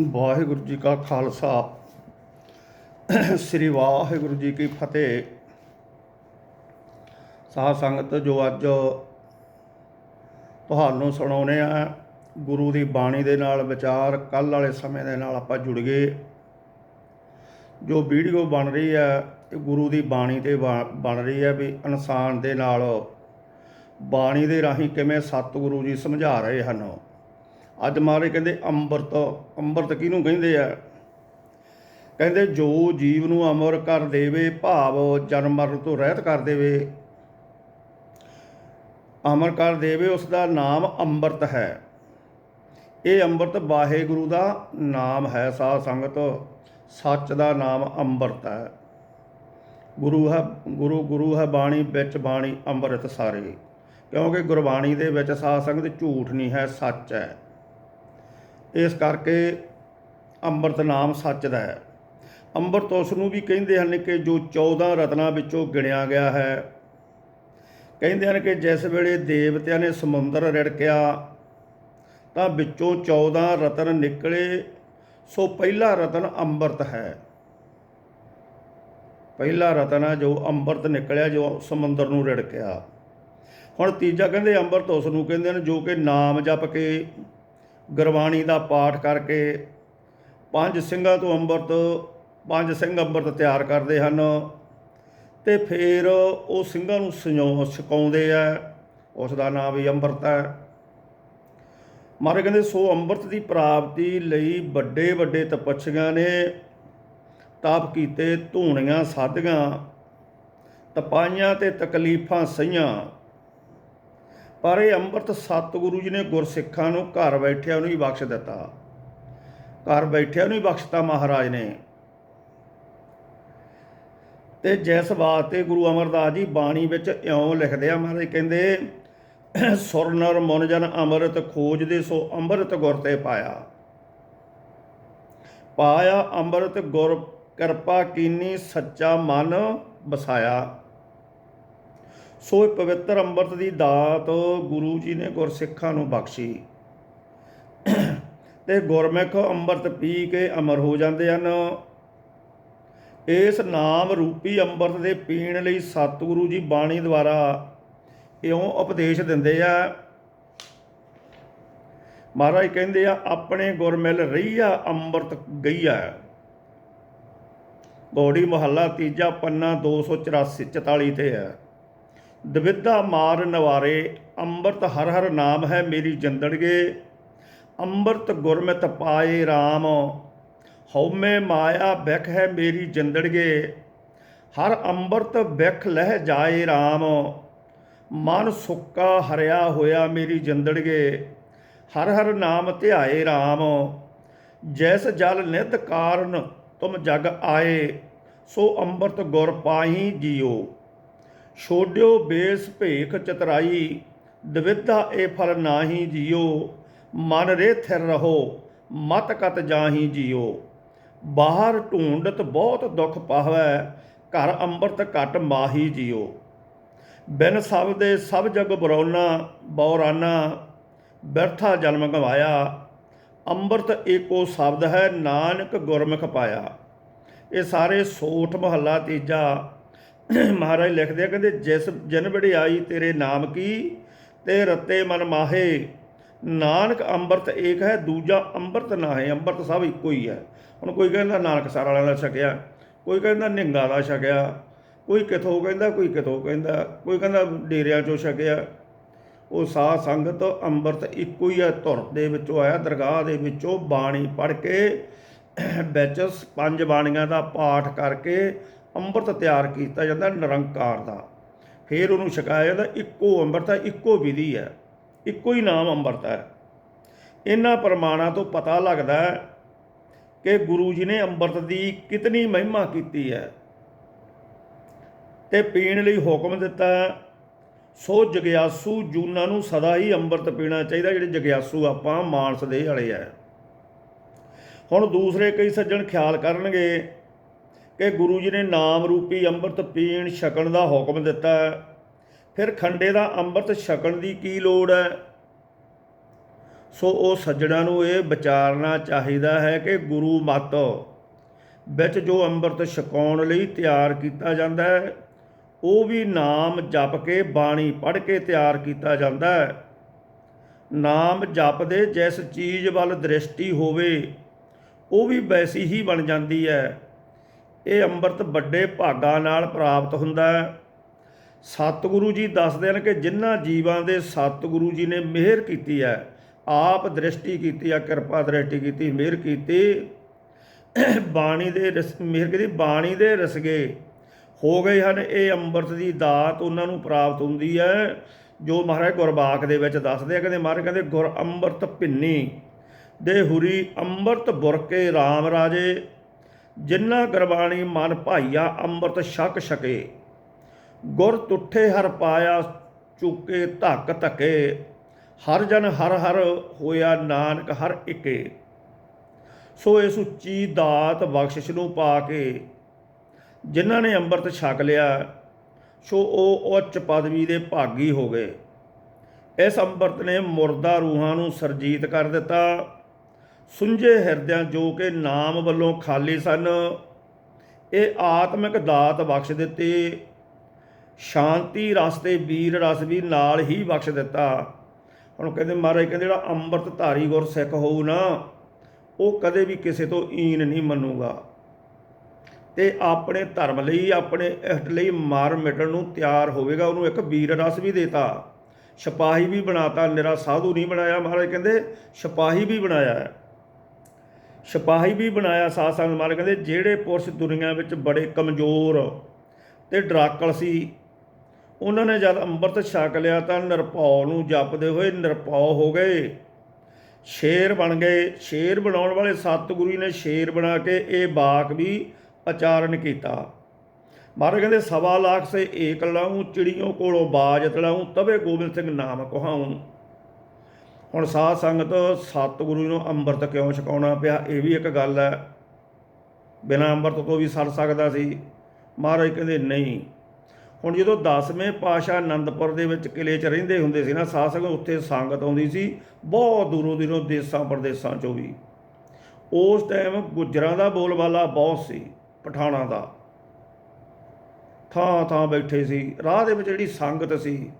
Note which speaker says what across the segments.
Speaker 1: ਵਾਹਿਗੁਰੂ ਜੀ ਕਾ ਖਾਲਸਾ। ਸ੍ਰੀ ਵਾਹਿਗੁਰੂ ਜੀ ਕੀ ਫਤਿਹ। ਸਾਧ ਸੰਗਤ ਜੋ ਅੱਜ ਤੁਹਾਨੂੰ ਸੁਣਾਉਨੇ ਆ, ਗੁਰੂ ਦੀ ਬਾਣੀ ਦੇ ਨਾਲ ਵਿਚਾਰ ਕੱਲ ਵਾਲੇ ਸਮੇਂ ਦੇ ਨਾਲ ਆਪਾਂ ਜੁੜ ਗਏ। ਜੋ ਵੀਡੀਓ ਬਣ ਰਹੀ ਹੈ ਇਹ ਗੁਰੂ ਦੀ ਬਾਣੀ ਤੇ ਬਾ- ਬਣ ਰਹੀ ਹੈ ਵੀ ਇਨਸਾਨ ਦੇ ਨਾਲ ਬਾਣੀ ਦੇ ਰਾਹੀਂ ਕਿਵੇਂ ਸਤਿਗੁਰੂ ਜੀ ਸਮਝਾ ਰਹੇ ਹਨ। ਅੱਜ ਮਾਰੇ ਕਹਿੰਦੇ ਅੰਮ੍ਰਿਤ ਅੰਮ੍ਰਿਤ ਕਿਹਨੂੰ ਕਹਿੰਦੇ ਆ? ਕਹਿੰਦੇ ਜੋ ਜੀਵ ਨੂੰ ਅਮਰ ਕਰ ਦੇਵੇ, ਭਾਵ ਜਨਮ ਮਰਨ ਤੋਂ ਰਹਿਤ ਕਰ ਦੇਵੇ, ਅਮਰ ਕਰ ਦੇਵੇ ਉਸ ਦਾ ਨਾਮ ਅੰਮ੍ਰਿਤ ਹੈ। ਇਹ ਅੰਮ੍ਰਿਤ ਵਾਹਿਗੁਰੂ ਦਾ ਨਾਮ ਹੈ, ਸਾਧ ਸੰਗਤ। ਸੱਚ ਦਾ ਨਾਮ ਅੰਮ੍ਰਿਤ ਹੈ। ਗੁਰੂ ਹੈ, ਗੁਰੂ ਗੁਰੂ ਹੈ ਬਾਣੀ, ਵਿੱਚ ਬਾਣੀ ਅੰਮ੍ਰਿਤ ਸਾਰੇ। ਕਿਉਂਕਿ ਗੁਰਬਾਣੀ ਦੇ ਵਿੱਚ ਸਾਧ ਸੰਗਤ ਝੂਠ ਨਹੀਂ ਹੈ, ਸੱਚ ਹੈ। ਇਸ ਕਰਕੇ ਅੰਮ੍ਰਿਤ ਨਾਮ ਸੱਚ ਦਾ ਹੈ। ਅੰਮ੍ਰਿਤ ਉਸ ਨੂੰ ਵੀ ਕਹਿੰਦੇ ਹਨ ਕਿ ਜੋ 14 ਰਤਨਾਂ ਵਿੱਚੋਂ ਗਿਣਿਆ ਗਿਆ ਹੈ। ਕਹਿੰਦੇ ਹਨ ਕਿ ਜਿਸ ਵੇਲੇ ਦੇਵਤਿਆਂ ਨੇ ਸਮੁੰਦਰ ਰਿੜਕਿਆ, ਤਾਂ ਵਿੱਚੋਂ 14 ਰਤਨ ਨਿਕਲੇ, ਸੋ ਪਹਿਲਾ ਰਤਨ ਅੰਮ੍ਰਿਤ ਹੈ। ਪਹਿਲਾ ਰਤਨ ਹੈ ਜੋ ਅੰਮ੍ਰਿਤ ਨਿਕਲਿਆ, ਜੋ ਸਮੁੰਦਰ ਨੂੰ ਰਿੜਕਿਆ। ਹੁਣ ਤੀਜਾ ਕਹਿੰਦੇ ਅੰਮ੍ਰਿਤ ਉਸ ਨੂੰ ਕਹਿੰਦੇ ਹਨ ਜੋ ਕਿ ਨਾਮ ਜਪ ਕੇ ਗੁਰਬਾਣੀ ਦਾ ਪਾਠ ਕਰਕੇ ਪੰਜ ਸਿੰਘਾਂ ਤੋਂ ਅੰਮ੍ਰਿਤ, ਪੰਜ ਸਿੰਘ ਅੰਮ੍ਰਿਤ ਤਿਆਰ ਕਰਦੇ ਹਨ ਤੇ ਫਿਰ ਉਹ ਸਿੰਘਾਂ ਨੂੰ ਸੰਯੋ ਛਕਾਉਂਦੇ ਆ। ਉਸ ਦਾ ਨਾਮ ਵੀ ਅੰਮ੍ਰਿਤ ਹੈ। ਮਾਰੇ ਕਹਿੰਦੇ, ਸੋ ਅੰਮ੍ਰਿਤ ਦੀ ਪ੍ਰਾਪਤੀ ਲਈ ਵੱਡੇ ਵੱਡੇ ਤਪੱਛੀਆਂ ਨੇ ਤਾਪ ਕੀਤੇ, ਧੂਣੀਆਂ ਸਾਧੀਆਂ, ਤਪਾਈਆਂ ਤੇ ਤਕਲੀਫਾਂ ਸਹੀਆਂ। ਪਰ ਇਹ ਅੰਮ੍ਰਿਤ ਸਤਿਗੁਰੂ ਜੀ ਨੇ ਗੁਰਸਿੱਖਾਂ ਨੂੰ ਘਰ ਬੈਠਿਆਂ ਨੂੰ ਹੀ ਬਖਸ਼ ਦਿੱਤਾ। ਘਰ ਬੈਠਿਆਂ ਨੂੰ ਹੀ ਬਖਸ਼ਤਾ ਮਹਾਰਾਜ ਨੇ। ਤੇ ਜਿਸ ਵਾਸਤੇ ਗੁਰੂ ਅਮਰਦਾਸ ਜੀ ਬਾਣੀ ਵਿੱਚ ਇਉਂ ਲਿਖਦੇ ਆ, ਮਹਾਰਾਜ ਕਹਿੰਦੇ, ਸੁਰ ਨਰ ਮਨ ਜਨ ਅੰਮ੍ਰਿਤ ਖੋਜਦੇ ਸੋ ਅੰਮ੍ਰਿਤ ਗੁਰ ਤੇ ਪਾਇਆ। ਪਾਇਆ ਅੰਮ੍ਰਿਤ ਗੁਰ ਕਿਰਪਾ ਕੀਨੀ ਸੱਚਾ ਮਨ ਬਸਾਇਆ। ਸੋ ਇਹ ਪਵਿੱਤਰ ਅੰਮ੍ਰਿਤ ਦੀ ਦਾਤ ਗੁਰੂ ਜੀ ਨੇ ਗੁਰਸਿੱਖਾਂ ਨੂੰ ਬਖਸ਼ੀ। ਤੇ ਗੁਰਮੁਖ ਅੰਮ੍ਰਿਤ ਪੀ ਕੇ ਅਮਰ ਹੋ ਜਾਂਦੇ ਹਨ। ਇਸ ਨਾਮ ਰੂਪੀ ਅੰਮ੍ਰਿਤ ਦੇ ਪੀਣ ਲਈ ਸਤਿਗੁਰੂ ਜੀ ਬਾਣੀ ਦੁਆਰਾ ਇਉਂ ਉਪਦੇਸ਼ ਦਿੰਦੇ ਆ। ਮਹਾਰਾਜ ਕਹਿੰਦੇ ਆ, ਆਪਣੇ ਗੁਰਮਿਲ ਰਹੀਆ ਅੰਮ੍ਰਿਤ ਗਈਆ ਗੋੜੀ ਮਹੱਲਾ ਤੀਜਾ ਪੰਨਾ 284 44 ਤੇ ਹੈ ਦਵਿੱਦਾ ਮਾਰ ਨਵਾਰੇ, ਅੰਮ੍ਰਿਤ ਹਰ ਹਰ ਨਾਮ ਹੈ ਮੇਰੀ ਜਿੰਦੜਗੇ ਅੰਮ੍ਰਿਤ ਗੁਰਮਤਿ ਪਾਏ RAM ਹਉਮੈ ਮਾਇਆ ਬਿਖ ਹੈ ਮੇਰੀ ਜਿੰਦੜਗੇ ਹਰ ਅੰਮ੍ਰਿਤ ਬਿਖ ਲਹਿ ਜਾਏ RAM ਮਨ ਸੁੱਕਾ ਹਰਿਆ ਹੋਇਆ ਮੇਰੀ ਜਿੰਦੜਗੇ ਹਰ ਹਰ ਨਾਮ ਧਿਆਏ RAM ਜੈਸ ਜਲ ਨਿਤ ਕਾਰਨ ਤੁਮ ਜਗ ਆਏ, ਸੋ ਅੰਮ੍ਰਿਤ ਗੁਰ ਪਾਹੀ ਜੀਓ। ਛੋਡਿਓ ਬੇਸ ਭੇਖ ਚਤਰਾਈ, ਦਵਿਧਾ ਇਹ ਫਲ ਨਾਹੀ ਜੀਓ, ਮਨ ਰੇ ਥਿਰ ਰਹੋ, ਮਤ ਕਤ ਜਾਹੀ ਜੀਓ। ਬਾਹਰ ਢੂੰਡਤ ਬਹੁਤ ਦੁੱਖ ਪਾਵੈ ਘਰ ਅੰਮ੍ਰਿਤ ਘਟ ਮਾਹੀ ਜੀਓ। ਬਿਨ ਸਭ ਦੇ ਸਭ ਜਗ ਬਰੋਨਾ, ਬੌਰਾਨਾ, ਬਿਰਥਾ ਜਨਮ ਗਵਾਇਆ। ਅੰਮ੍ਰਿਤ ਏਕੋ ਸ਼ਬਦ ਹੈ, ਨਾਨਕ ਗੁਰਮੁਖ ਪਾਇਆ। ਇਹ ਸਾਰੇ ਸੋਠ ਮਹੱਲਾ ਤੀਜਾ ਮਹਾਰਾਜ ਲਿਖਦੇ ਆ, ਕਹਿੰਦੇ, ਜਿਸ ਜਨ ਆਈ ਤੇਰੇ ਨਾਮ ਕੀ, ਤੇ ਰਤੇ ਮਨ ਮਾਹੇ। ਨਾਨਕ ਅੰਮ੍ਰਿਤ ਏਕ ਹੈ, ਦੂਜਾ ਅੰਮ੍ਰਿਤ ਨਾ ਹੈ। ਅੰਮ੍ਰਿਤ ਸਭ ਇੱਕੋ ਹੀ ਹੈ। ਹੁਣ ਕੋਈ ਕਹਿੰਦਾ ਨਾਨਕ ਸਰ ਵਾਲਿਆਂ ਦਾ ਛਕਿਆ, ਕੋਈ ਕਹਿੰਦਾ ਨਿੰਗਾ ਦਾ ਛਕਿਆ, ਕੋਈ ਕਿਥੋਂ ਕਹਿੰਦਾ, ਕੋਈ ਕਿਥੋਂ ਕਹਿੰਦਾ, ਕੋਈ ਕਹਿੰਦਾ ਡੇਰਿਆਂ ਚੋਂ ਛਕਿਆ। ਉਹ ਸਾਧ ਸੰਗਤ ਅੰਮ੍ਰਿਤ ਇੱਕੋ ਹੀ ਹੈ, ਧੁਰ ਦੇ ਵਿੱਚੋਂ ਆਇਆ, ਦਰਗਾਹ ਦੇ ਵਿੱਚੋਂ ਬਾਣੀ ਪੜ੍ਹ ਕੇ, ਵਿੱਚ ਪੰਜ ਬਾਣੀਆਂ ਦਾ ਪਾਠ ਕਰਕੇ ਅੰਮ੍ਰਿਤ ਤਿਆਰ ਕੀਤਾ ਜਾਂਦਾ ਨਿਰੰਕਾਰ ਦਾ। ਫਿਰ ਉਹਨੂੰ ਛਕਾਇਆ ਜਾਂਦਾ, ਇੱਕੋ ਅੰਮ੍ਰਿਤ ਹੈ, ਇੱਕੋ ਵਿਧੀ ਹੈ, ਇੱਕੋ ਹੀ ਨਾਮ ਅੰਮ੍ਰਿਤ ਹੈ। ਇਹਨਾਂ ਪ੍ਰਮਾਣਾਂ ਤੋਂ ਪਤਾ ਲੱਗਦਾ ਹੈ ਕਿ ਗੁਰੂ ਜੀ ਨੇ ਅੰਮ੍ਰਿਤ ਦੀ ਕਿਤਨੀ ਮਹਿਮਾ ਕੀਤੀ ਹੈ। ਤੇ ਪੀਣ ਲਈ ਹੁਕਮ ਦਿੱਤਾ ਸੋ ਜਗਿਆਸੂ ਜੂਨਾਂ ਨੂੰ ਸਦਾ ਹੀ ਅੰਮ੍ਰਿਤ ਪੀਣਾ ਚਾਹੀਦਾ, ਜਿਹੜੇ ਜਗਿਆਸੂ ਆਪਾਂ, ਮਾਨਸ ਦੇ ਵਾਲੇ ਆ ਹੁਣ ਦੂਸਰੇ ਕਈ ਸੱਜਣ ਖਿਆਲ ਕਰਨਗੇ ਕਿ ਗੁਰੂ ਜੀ ਨੇ ਨਾਮ ਰੂਪੀ ਅੰਮ੍ਰਿਤ ਪੀਣ ਛਕਣ ਦਾ ਹੁਕਮ ਦਿੱਤਾ ਹੈ। ਫਿਰ ਖੰਡੇ ਦਾ ਅੰਮ੍ਰਿਤ ਛਕਣ ਦੀ ਕੀ ਲੋੜ ਹੈ? ਸੋ ਉਹ ਸੱਜਣਾ ਨੂੰ ਇਹ ਵਿਚਾਰਨਾ ਚਾਹੀਦਾ ਹੈ ਕਿ ਗੁਰੂ ਮਤ ਵਿੱਚ ਜੋ ਅੰਮ੍ਰਿਤ ਛਕਾਉਣ ਲਈ ਤਿਆਰ ਕੀਤਾ ਜਾਂਦਾ ਹੈ, ਉਹ ਵੀ ਨਾਮ ਜਪ ਕੇ ਬਾਣੀ ਪੜ੍ਹ ਕੇ ਤਿਆਰ ਕੀਤਾ ਜਾਂਦਾ ਹੈ। ਨਾਮ ਜਪਦੇ ਜਿਸ ਚੀਜ਼ ਵੱਲ ਦ੍ਰਿਸ਼ਟੀ ਹੋਵੇ, ਉਹ ਵੀ ਵੈਸੀ ਹੀ ਬਣ ਜਾਂਦੀ ਹੈ। ਇਹ ਅੰਮ੍ਰਿਤ ਵੱਡੇ ਭਾਗਾਂ ਨਾਲ ਪ੍ਰਾਪਤ ਹੁੰਦਾ ਹੈ। ਸਤਿਗੁਰੂ ਜੀ ਦੱਸਦੇ ਹਨ ਕਿ ਜਿਨ੍ਹਾਂ ਜੀਵਾਂ ਦੇ ਸਤਿਗੁਰੂ ਜੀ ਨੇ ਮਿਹਰ ਕੀਤੀ ਹੈ, ਆਪ ਦ੍ਰਿਸ਼ਟੀ ਕੀਤੀ ਆ, ਕਿਰਪਾ ਦ੍ਰਿਸ਼ਟੀ ਕੀਤੀ, ਮਿਹਰ ਕੀਤੀ। ਬਾਣੀ ਦੇ ਰਸ, ਮਿਹਰ ਕੀਤੀ, ਬਾਣੀ ਦੇ ਰਸਗੇ ਹੋ ਗਏ ਹਨ। ਇਹ ਅੰਮ੍ਰਿਤ ਦੀ ਦਾਤ ਉਹਨਾਂ ਨੂੰ ਪ੍ਰਾਪਤ ਹੁੰਦੀ ਹੈ, ਜੋ ਮਹਾਰਾਜ ਗੁਰਬਾਖ ਦੇ ਵਿੱਚ ਦੱਸਦੇ ਆ। ਕਹਿੰਦੇ ਮਹਾਰਾਜ ਕਹਿੰਦੇ, ਗੁਰ ਅੰਮ੍ਰਿਤ ਭਿੰਨੀ ਦੇ ਹੁਰੀ ਅੰਮ੍ਰਿਤ ਬੁਰਕੇ RAM ਰਾਜੇ ਜਿਨ੍ਹਾਂ ਗੁਰਬਾਣੀ ਮਨ ਭਾਈਆ ਅੰਮ੍ਰਿਤ ਛਕ ਛਕੇ, ਗੁਰ ਤੁਠੇ ਹਰ ਪਾਇਆ ਚੁੱਕੇ ਧੱਕ ਧਕੇ, ਹਰ ਜਨ ਹਰ ਹਰ ਹੋਇਆ ਨਾਨਕ ਹਰ ਇਕੇ। ਸੋ ਇਸ ਉੱਚੀ ਦਾਤ ਬਖਸ਼ਿਸ਼ ਨੂੰ ਪਾ ਕੇ ਜਿਨ੍ਹਾਂ ਨੇ ਅੰਮ੍ਰਿਤ ਛਕ ਲਿਆ, ਸੋ ਉਹ ਉੱਚ ਪਦਵੀ ਦੇ ਭਾਗੀ ਹੋ ਗਏ। ਇਸ ਅੰਮ੍ਰਿਤ ਨੇ ਮੁਰਦਾ ਰੂਹਾਂ ਨੂੰ ਸਰਜੀਤ ਕਰ ਦਿੱਤਾ ਸੁੰਝੇ ਹਿਰਦਿਆਂ ਜੋ ਕਿ ਨਾਮ ਵੱਲੋਂ ਖਾਲੀ ਸਨ। ਇਹ ਆਤਮਿਕ ਦਾਤ ਬਖਸ਼ ਦਿੱਤੀ। ਸ਼ਾਂਤੀ ਰਸਤੇ ਵੀਰ ਰਸ ਵੀ ਨਾਲ ਹੀ ਬਖਸ਼ ਦਿੱਤਾ। ਹੁਣ ਕਹਿੰਦੇ ਮਹਾਰਾਜ ਕਹਿੰਦੇ ਜਿਹੜਾ ਅੰਮ੍ਰਿਤ ਧਾਰੀ ਗੁਰ ਸਿੱਖ ਹੋਊ ਨਾ, ਉਹ ਕਦੇ ਵੀ ਕਿਸੇ ਤੋਂ ਈਨ ਨਹੀਂ ਮੰਨੂਗਾ। ਤੇ ਆਪਣੇ ਧਰਮ ਲਈ, ਆਪਣੇ ਇਸ਼ਟ ਲਈ ਮਾਰ ਮਿਟਣ ਨੂੰ ਤਿਆਰ ਹੋਵੇਗਾ, ਉਹਨੂੰ ਇੱਕ ਵੀਰ ਰਸ ਵੀ ਦੇਤਾ। ਸਿਪਾਹੀ ਵੀ ਬਣਾਤਾ, ਨਿਰਾ ਸਾਧੂ ਨਹੀਂ ਬਣਾਇਆ। ਮਹਾਰਾਜ ਕਹਿੰਦੇ ਸਿਪਾਹੀ ਵੀ ਬਣਾਇਆ। ਹੈ ਸਿਪਾਹੀ ਵੀ ਬਣਾਇਆ ਸਾਧ ਸੰਗਤ ਮਹਾਰਾਜ ਕਹਿੰਦੇ ਜਿਹੜੇ ਪੁਰਸ਼ ਦੁਨੀਆ ਵਿੱਚ ਬੜੇ ਕਮਜ਼ੋਰ ਤੇ ਡਰਾਕਲ ਸੀ, ਉਹਨਾਂ ਨੇ ਜਦ ਅੰਮ੍ਰਿਤ ਛਕ ਲਿਆ ਤਾਂ ਨਿਰਭਉ ਨੂੰ ਜਪਦੇ ਹੋਏ ਨਿਰਭਉ ਹੋ ਗਏ। ਸ਼ੇਰ ਬਣ ਗਏ। ਸ਼ੇਰ ਬਣਾਉਣ ਵਾਲੇ ਸਤਿਗੁਰੂ ਨੇ ਸ਼ੇਰ ਬਣਾ ਕੇ ਇਹ ਬਾਕ ਵੀ ਆਚਾਰਨ ਕੀਤਾ। ਮਹਾਰਾਜ ਕਹਿੰਦੇ, ਸਵਾ ਲੱਖ ਸੇ ਏਕ ਲਾਉ ਚਿੜੀਆਂ ਕੋਲੋਂ ਬਾਜ ਤਲਾਉ ਤਵੇ ਗੋਬਿੰਦ ਸਿੰਘ ਨਾਮ ਕਹਾਉ ਹੁਣ ਸਾਧ ਸੰਗਤ ਸਤਿਗੁਰੂ ਨੂੰ ਅੰਮ੍ਰਿਤ ਕਿਉਂ ਛਕਾਉਣਾ ਪਿਆ? ਇਹ ਵੀ ਇੱਕ ਗੱਲ ਹੈ। ਬਿਨਾਂ ਅੰਮ੍ਰਿਤ ਤੋਂ ਵੀ ਸਰ ਸਕਦਾ ਸੀ। ਮਹਾਰਾਜ ਕਹਿੰਦੇ, ਨਹੀਂ। ਹੁਣ ਜਦੋਂ 10ਵੇਂ ਪਾਸ਼ਾ ਆਨੰਦਪੁਰ ਦੇ ਵਿੱਚ ਕਿਲੇ 'ਚ ਰਹਿੰਦੇ ਹੁੰਦੇ ਸੀ ਨਾ, ਸਾਧ ਸੰਗਤ ਉੱਥੇ ਸੰਗਤ ਆਉਂਦੀ ਸੀ। ਬਹੁਤ ਦੂਰੋਂ ਦੂਰੋਂ ਦੇਸਾਂ ਪ੍ਰਦੇਸਾਂ 'ਚੋਂ ਵੀ। ਉਸ ਟਾਈਮ ਗੁੱਜਰਾਂ ਦਾ ਬੋਲਬਾਲਾ ਬਹੁਤ ਸੀ, ਪਠਾਣਾ ਦਾ। ਥਾਂ ਥਾਂ ਬੈਠੇ ਸੀ। ਰਾਹ ਦੇ ਵਿੱਚ ਜਿਹੜੀ ਸੰਗਤ ਸੀ,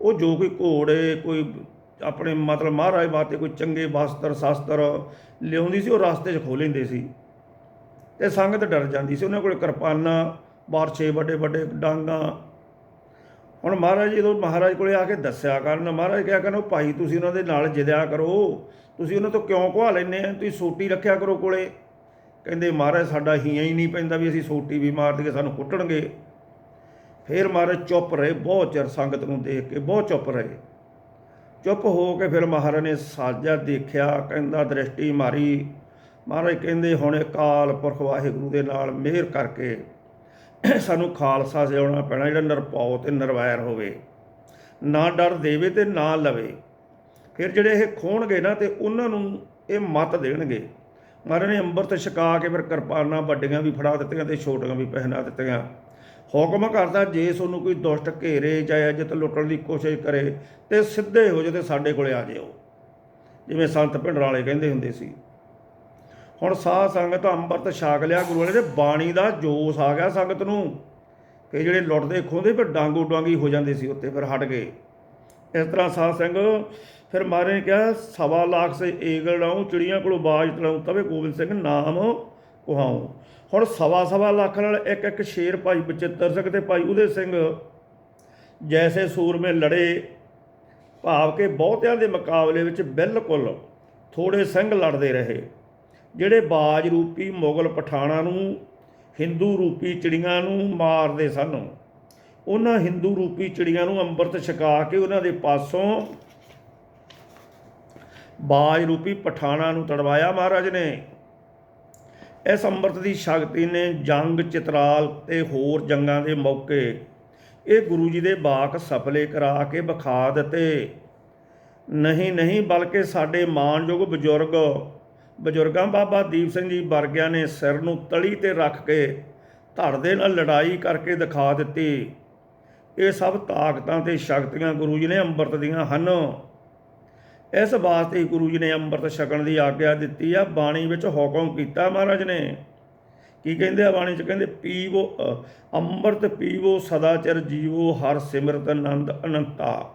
Speaker 1: ਉਹ ਜੋ ਕੋਈ ਘੋੜੇ, ਕੋਈ ਆਪਣੇ ਮਤਲਬ ਮਹਾਰਾਜ ਵਾਸਤੇ ਕੋਈ ਚੰਗੇ ਵਸਤਰ, ਸ਼ਾਸਤਰ ਲਿਆਉਂਦੀ ਸੀ, ਉਹ ਰਸਤੇ 'ਚ ਖੋ ਲੈਂਦੇ ਸੀ। ਤੇ ਸੰਗਤ ਡਰ ਜਾਂਦੀ ਸੀ, ਉਹਨਾਂ ਕੋਲ ਕਿਰਪਾਨਾਂ ਬਾਰਛੇ ਵੱਡੇ ਵੱਡੇ ਡਾਂਗਾ। ਹੁਣ ਮਹਾਰਾਜ ਜਦੋਂ ਮਹਾਰਾਜ ਕੋਲੇ ਆ ਕੇ ਦੱਸਿਆ ਕਰਨ, ਮਹਾਰਾਜ ਕਿਹਾ ਕਰਨ ਭਾਈ ਤੁਸੀਂ ਉਹਨਾਂ ਦੇ ਨਾਲ ਜਿਦਿਆ ਕਰੋ। ਤੁਸੀਂ ਉਹਨਾਂ ਤੋਂ ਕਿਉਂ ਘਵਾ ਲੈਨੇ ਆ? ਤੁਸੀਂ ਸੋਟੀ ਰੱਖਿਆ ਕਰੋ ਕੋਲੇ। ਕਹਿੰਦੇ, ਮਹਾਰਾਜ, ਸਾਡਾ ਹੀਆਂ ਹੀ ਨਹੀਂ ਪੈਂਦਾ ਵੀ ਅਸੀਂ ਸੋਟੀ ਵੀ ਮਾਰ ਦਈਏ, ਸਾਨੂੰ ਕੁੱਟਣਗੇ। ਫਿਰ ਮਹਾਰਾਜ ਚੁੱਪ ਰਹੇ, ਬਹੁਤ ਚਿਰ ਸੰਗਤ ਨੂੰ ਦੇਖ ਕੇ, ਬਹੁਤ ਚੁੱਪ ਰਹੇ। ਚੁੱਪ ਹੋ ਕੇ ਫਿਰ ਮਹਾਰਾਜ ਨੇ ਸਾਜਾ ਦੇਖਿਆ, ਕਹਿੰਦਾ ਦ੍ਰਿਸ਼ਟੀ ਮਾਰੀ। ਮਹਾਰਾਜ ਕਹਿੰਦੇ, ਹੁਣ ਅਕਾਲ ਪੁਰਖ ਵਾਹਿਗੁਰੂ ਦੇ ਨਾਲ ਮਿਹਰ ਕਰਕੇ ਸਾਨੂੰ ਖਾਲਸਾ ਜਿਉਣਾ ਪੈਣਾ, ਜਿਹੜਾ ਨਿਰਭਉ ਤੇ ਨਿਰਵੈਰ ਹੋਵੇ। ਨਾ ਡਰ ਦੇਵੇ ਤੇ ਨਾ ਲਵੇ। ਫਿਰ ਜਿਹੜੇ ਇਹ ਖੋਣਗੇ ਨਾ ਤੇ ਉਹਨਾਂ ਨੂੰ ਇਹ ਮਤ ਦੇਣਗੇ। ਮਹਾਰਾਜ ਨੇ ਅੰਮ੍ਰਿਤ ਛਕਾ ਕੇ ਫਿਰ ਕਿਰਪਾਨਾਂ ਵੱਡੀਆਂ ਵੀ ਫੜਾ ਦਿੱਤੀਆਂ ਤੇ ਛੋਟੀਆਂ ਵੀ ਪਹਿਨਾ ਦਿੱਤੀਆਂ। ਹੁਕਮ ਕਰਦਾ ਜੇ ਤੁਹਾਨੂੰ ਕੋਈ ਦੁਸ਼ਟ ਘੇਰੇ ਜਾਂ ਇੱਜ਼ਤ ਲੁੱਟਣ ਦੀ ਕੋਸ਼ਿਸ਼ ਕਰੇ ਤੇ ਸਿੱਧੇ ਹੋ ਜੇ ਤੇ ਸਾਡੇ ਕੋਲੇ ਆ ਜਿਓ ਜਿਵੇਂ ਸੰਤ ਭਿੰਡਰਾਂ ਵਾਲੇ ਕਹਿੰਦੇ ਹੁੰਦੇ ਸੀ। ਹੁਣ ਸਾਧ ਸੰਗਤ ਅੰਮ੍ਰਿਤ ਛਾਕ ਲਿਆ, ਗੁਰੂ ਵਾਲੇ ਦੇ ਬਾਣੀ ਦਾ ਜੋਸ਼ ਆ ਗਿਆ ਸੰਗਤ ਨੂੰ ਕਿ ਜਿਹੜੇ ਲੁੱਟਦੇ ਖੋਂਦੇ ਫਿਰ ਡਾਂਗੋ ਡਾਂਗੀ ਹੋ ਜਾਂਦੇ ਸੀ ਉੱਤੇ ਫਿਰ ਹਟ ਗਏ। ਇਸ ਤਰ੍ਹਾਂ ਸਾਧ ਸਿੰਘ ਫਿਰ ਮਾਰੇ ਨੇ ਕਿਹਾ, ਸਵਾ ਲੱਖ ਸੇ ਏਗਲ ਲਾਉ ਚਿੜੀਆਂ ਕੋਲੋਂ ਬਾਜ ਤਲਾਉ ਤਵੇ ਗੋਬਿੰਦ ਸਿੰਘ ਨਾਮ ਕੁਹਾਉ ਹੁਣ ਸਵਾ ਸਵਾ ਲੱਖ ਨਾਲ ਇੱਕ ਇੱਕ ਸ਼ੇਰ ਭਾਈ ਬਚਿੱਤਰ ਸਿੰਘ ਤੇ ਭਾਈ ਉਹਦੇ ਸਿੰਘ ਜੈਸੇ ਸੂਰਮੇ ਲੜੇ, ਭਾਵ ਕਿ ਬਹੁਤਿਆਂ ਦੇ ਮੁਕਾਬਲੇ ਵਿੱਚ ਬਿਲਕੁਲ ਥੋੜੇ ਸਿੰਘ ਲੜਦੇ ਰਹੇ, ਜਿਹੜੇ ਬਾਜ ਰੂਪੀ ਮੁਗਲ ਪਠਾਣਾ ਨੂੰ, ਹਿੰਦੂ ਰੂਪੀ ਚਿੜੀਆਂ ਨੂੰ ਮਾਰਦੇ ਸਨ। ਉਹਨਾਂ ਹਿੰਦੂ ਰੂਪੀ ਚਿੜੀਆਂ ਨੂੰ ਅੰਮ੍ਰਿਤ ਛਕਾ ਕੇ ਉਹਨਾਂ ਦੇ ਪਾਸੋਂ ਬਾਜ ਰੂਪੀ ਪਠਾਣਾ ਨੂੰ ਤੜਵਾਇਆ ਮਹਾਰਾਜ ਨੇ। ਇਸ ਅੰਮ੍ਰਿਤ ਦੀ ਸ਼ਕਤੀ ਨੇ ਜੰਗ, ਚਿਤਰਾਲ ਤੇ ਹੋਰ ਜੰਗਾਂ ਦੇ ਮੌਕੇ ਇਹ ਗੁਰੂ ਜੀ ਦੇ ਬਾਕ ਸਫਲੇ ਕਰਾ ਕੇ ਵਿਖਾ ਦਿੱਤੇ। ਨਹੀਂ ਨਹੀਂ, ਬਲਕਿ ਸਾਡੇ ਮਾਨਯੋਗ ਬਜ਼ੁਰਗ, ਬਜ਼ੁਰਗਾਂ ਬਾਬਾ ਦੀਪ ਸਿੰਘ ਜੀ ਵਰਗਿਆਂ ਨੇ ਸਿਰ ਨੂੰ ਤਲੀ ਤੇ ਰੱਖ ਕੇ ਧੜ ਦੇ ਨਾਲ ਲੜਾਈ ਕਰਕੇ ਦਿਖਾ ਦਿੱਤੀ। ਇਹ ਸਭ ਤਾਕਤਾਂ ਤੇ ਸ਼ਕਤੀਆਂ ਗੁਰੂ ਜੀ ਨੇ ਅੰਮ੍ਰਿਤ ਦੀਆਂ ਹਨ। ਇਸ ਵਾਸਤੇ ਗੁਰੂ ਜੀ ਨੇ ਅੰਮ੍ਰਿਤ ਛਕਣ ਦੀ ਆਗਿਆ ਦਿੱਤੀ ਆ, ਬਾਣੀ ਵਿੱਚ ਹੁਕਮ ਕੀਤਾ ਮਹਾਰਾਜ ਨੇ। ਕੀ ਕਹਿੰਦੇ ਆ ਬਾਣੀ ਚ? ਕਹਿੰਦੇ, ਪੀਵੋ ਅੰਮ੍ਰਿਤ ਪੀਵੋ, ਸਦਾ ਚਿਰ ਜੀਵੋ, ਹਰ ਸਿਮਰਤ ਆਨੰਦ ਅਨੰਤਾ।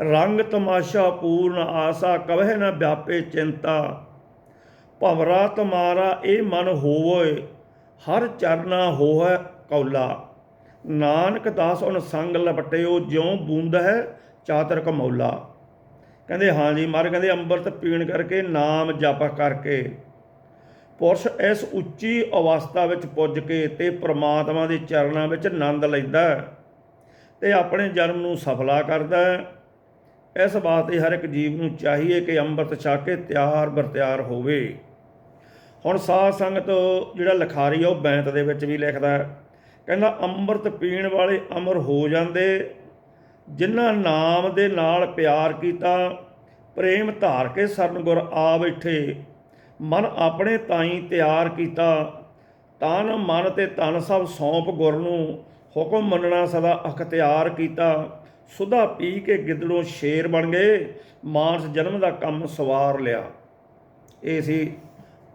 Speaker 1: ਰੰਗ ਤਮਾਸ਼ਾ ਪੂਰਨ ਆਸਾ, ਕਵਹਿ ਨਾ ਵਿਆਪੇ ਚਿੰਤਾ। ਭਵਰਾ ਤਮਾਰਾ ਇਹ ਮਨ ਹੋਵੇ ਹਰ ਚਰਨਾ ਹੋਵੇ ਕੌਲਾ। ਨਾਨਕ ਦਾਸ ਉਨ ਸੰਗ ਲਪਟਿਓ, ਜਿਉ ਬੂੰਦ ਹੈ ਚਾਤਰ ਮੌਲਾ। ਕਹਿੰਦੇ, ਹਾਂ ਜੀ ਮਹਾਰਾਜ, ਕਹਿੰਦੇ ਅੰਮ੍ਰਿਤ ਪੀਣ ਕਰਕੇ ਨਾਮ ਜਪ ਕਰਕੇ ਪੁਰਸ਼ ਇਸ ਉੱਚੀ ਅਵਸਥਾ ਵਿੱਚ ਪੁੱਜ ਕੇ ਤੇ ਪ੍ਰਮਾਤਮਾ ਦੇ ਚਰਨਾਂ ਵਿੱਚ ਆਨੰਦ ਲੈਂਦਾ ਹੈ ਤੇ ਆਪਣੇ ਜਨਮ ਨੂੰ ਸਫਲਾ ਕਰਦਾ ਇਸ ਵਾਸਤੇ ਹਰ ਇੱਕ ਜੀਵ ਨੂੰ ਚਾਹੀਏ ਕਿ ਅੰਮ੍ਰਿਤ ਛਕ ਕੇ ਤਿਆਰ ਬਰਤਿਆਰ ਹੋਵੇ। ਹੁਣ ਸਾਧ ਸੰਗਤ ਜਿਹੜਾ ਲਖਾਰੀ ਆ, ਉਹ ਬੈਂਤ ਦੇ ਵਿੱਚ ਵੀ ਲਿਖਦਾ ਕਹਿੰਦਾ, ਅੰਮ੍ਰਿਤ ਪੀਣ ਵਾਲੇ ਅਮਰ ਹੋ ਜਾਂਦੇ ਜਿਨ੍ਹਾਂ ਨਾਮ ਦੇ ਨਾਲ ਪਿਆਰ ਕੀਤਾ, ਪ੍ਰੇਮ ਧਾਰ ਕੇ ਸਰਨ ਗੁਰ ਆ ਬੈਠੇ। ਮਨ ਆਪਣੇ ਤਾਈ ਤਿਆਰ ਕੀਤਾ। ਤਨ ਮਨ ਤੇ ਤਨ ਸਭ ਸੌਂਪ ਗੁਰ ਨੂੰ, ਹੁਕਮ ਮੰਨਣਾ ਸਦਾ ਅਖਤਿਆਰ ਕੀਤਾ। ਸੁਧਾ ਪੀ ਕੇ ਗਿੱਦੜੋਂ ਸ਼ੇਰ ਬਣ ਗਏ, ਮਾਨਸ ਜਨਮ ਦਾ ਕੰਮ ਸਵਾਰ ਲਿਆ। ਇਹ ਸੀ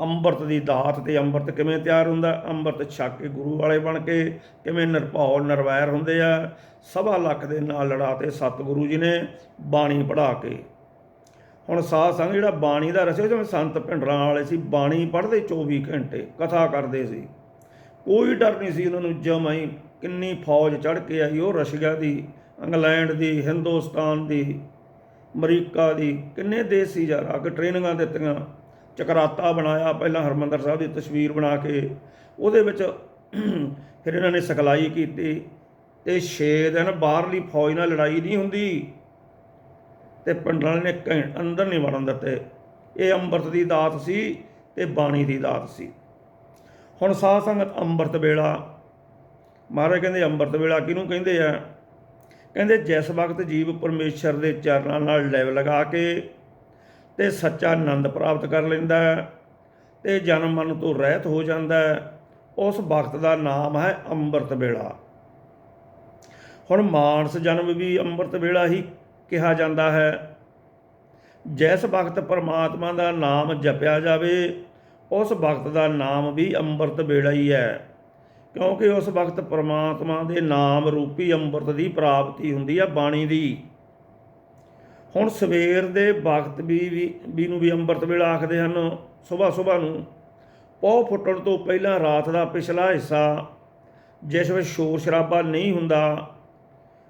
Speaker 1: ਅੰਮ੍ਰਿਤ ਦੀ ਦਾਤ ਤੇ ਅੰਮ੍ਰਿਤ ਕਿਵੇਂ ਤਿਆਰ ਹੁੰਦਾ? ਅੰਮ੍ਰਿਤ ਛੱਕ ਕੇ ਗੁਰੂ ਵਾਲੇ ਬਣ ਕੇ ਕਿਵੇਂ ਨਿਰਭਉ, ਨਿਰਵੈਰ ਹੁੰਦੇ ਆ? ਸਵਾ ਲੱਖ ਦੇ ਨਾਲ ਲੜਾ ਲੜਾਤੇ ਸਤਿਗੁਰੂ ਜੀ ਨੇ ਬਾਣੀ ਪੜ੍ਹਾ ਕੇ। ਹੁਣ ਸਾਧ ਸੰਗ ਜਿਹੜਾ ਬਾਣੀ ਦਾ ਰਸਿਓ ਜਿਵੇਂ ਸੰਤ ਭਿੰਡਰਾਂ ਵਾਲੇ ਸੀ, ਬਾਣੀ ਪੜ੍ਹਦੇ 24 ਘੰਟੇ, ਕਥਾ ਕਰਦੇ ਸੀ। ਕੋਈ ਡਰ ਨਹੀਂ ਸੀ ਉਹਨਾਂ ਨੂੰ ਜਮਾਈ ਕਿੰਨੀ ਫੌਜ ਚੜ੍ਹ ਕੇ ਆਈ, ਉਹ ਰਸ਼ੀਆ ਦੀ, ਇੰਗਲੈਂਡ ਦੀ, ਹਿੰਦੁਸਤਾਨ ਦੀ, ਅਮਰੀਕਾ ਦੀ, ਕਿੰਨੇ ਦੇਸ਼ ਸੀ ਯਾਰ, ਅੱਗ ਟ੍ਰੇਨਿੰਗਾਂ ਦਿੱਤੀਆਂ। ਚਕਰਾਤਾ ਬਣਾਇਆ, ਪਹਿਲਾਂ ਹਰਮੰਦਰ ਸਾਹਿਬ ਦੀ ਤਸਵੀਰ ਬਣਾ ਕੇ, ਉਹਦੇ ਵਿੱਚ ਫਿਰ ਇਹਨਾਂ ਨੇ ਸਿਖਲਾਈ ਕੀਤੀ ਤੇ 6 ਦਿਨ ਬਾਹਰਲੀ ਫੌਜ ਨਾਲ ਲੜਾਈ ਨਹੀਂ ਹੁੰਦੀ। ਤੇ ਪੰਡਰਾਂ ਨੇ ਘੈਂ- ਅੰਦਰ ਨਹੀਂ ਵੜਨ ਦਿੱਤੇ। ਇਹ ਅੰਮ੍ਰਿਤ ਦੀ ਦਾਤ ਸੀ ਤੇ ਬਾਣੀ ਦੀ ਦਾਤ ਸੀ। ਹੁਣ ਸਾਧ ਸੰਗਤ ਅੰਮ੍ਰਿਤ ਵੇਲਾ, ਮਹਾਰਾਜ ਕਹਿੰਦੇ ਅੰਮ੍ਰਿਤ ਵੇਲਾ ਕਿਹਨੂੰ ਕਹਿੰਦੇ ਆ? ਕਹਿੰਦੇ ਜਿਸ ਵਕਤ ਜੀਵ ਪਰਮੇਸ਼ਰ ਦੇ ਚਰਨਾਂ ਨਾਲ ਲੈਵ ਲਗਾ ਕੇ ਤੇ ਸੱਚਾ ਆਨੰਦ ਪ੍ਰਾਪਤ ਕਰ ਲੈਂਦਾ ਹੈ ਤੇ ਜਨਮ ਮਨ ਤੋਂ ਰਹਿਤ ਹੋ ਜਾਂਦਾ ਹੈ। ਉਸ ਵਕਤ ਦਾ ਨਾਮ ਹੈ ਅੰਮ੍ਰਿਤ ਵੇਲਾ। ਹੁਣ ਮਾਨਸ ਜਨਮ ਵੀ ਅੰਮ੍ਰਿਤ ਵੇਲਾ ਹੀ ਕਿਹਾ ਜਾਂਦਾ ਹੈ। ਜਿਸ ਵਕਤ ਪਰਮਾਤਮਾ ਦਾ ਨਾਮ ਜਪਿਆ ਜਾਵੇ, ਉਸ ਵਕਤ ਦਾ ਨਾਮ ਵੀ ਅੰਮ੍ਰਿਤ ਵੇਲਾ ਹੀ ਹੈ। ਕਿਉਂਕਿ ਉਸ ਵਕਤ ਪਰਮਾਤਮਾ ਦੇ ਨਾਮ ਰੂਪੀ ਅੰਮ੍ਰਿਤ ਦੀ ਪ੍ਰਾਪਤੀ ਹੁੰਦੀ ਹੈ ਬਾਣੀ ਦੀ। ਹੁਣ ਸਵੇਰ ਦੇ ਵਕਤ ਵੀ ਵੀ ਨੂੰ ਵੀ ਅੰਮ੍ਰਿਤ ਵੇਲਾ ਆਖਦੇ ਹਨ, ਸਵੇਰ ਸਵੇਰ ਨੂੰ ਪੌ ਫੁੱਟਣ ਤੋਂ ਪਹਿਲਾਂ ਰਾਤ ਦਾ ਪਿਛਲਾ ਹਿੱਸਾ, ਜਿਸ ਵਿੱਚ ਸ਼ੋਰ ਸ਼ਰਾਬਾ ਨਹੀਂ ਹੁੰਦਾ,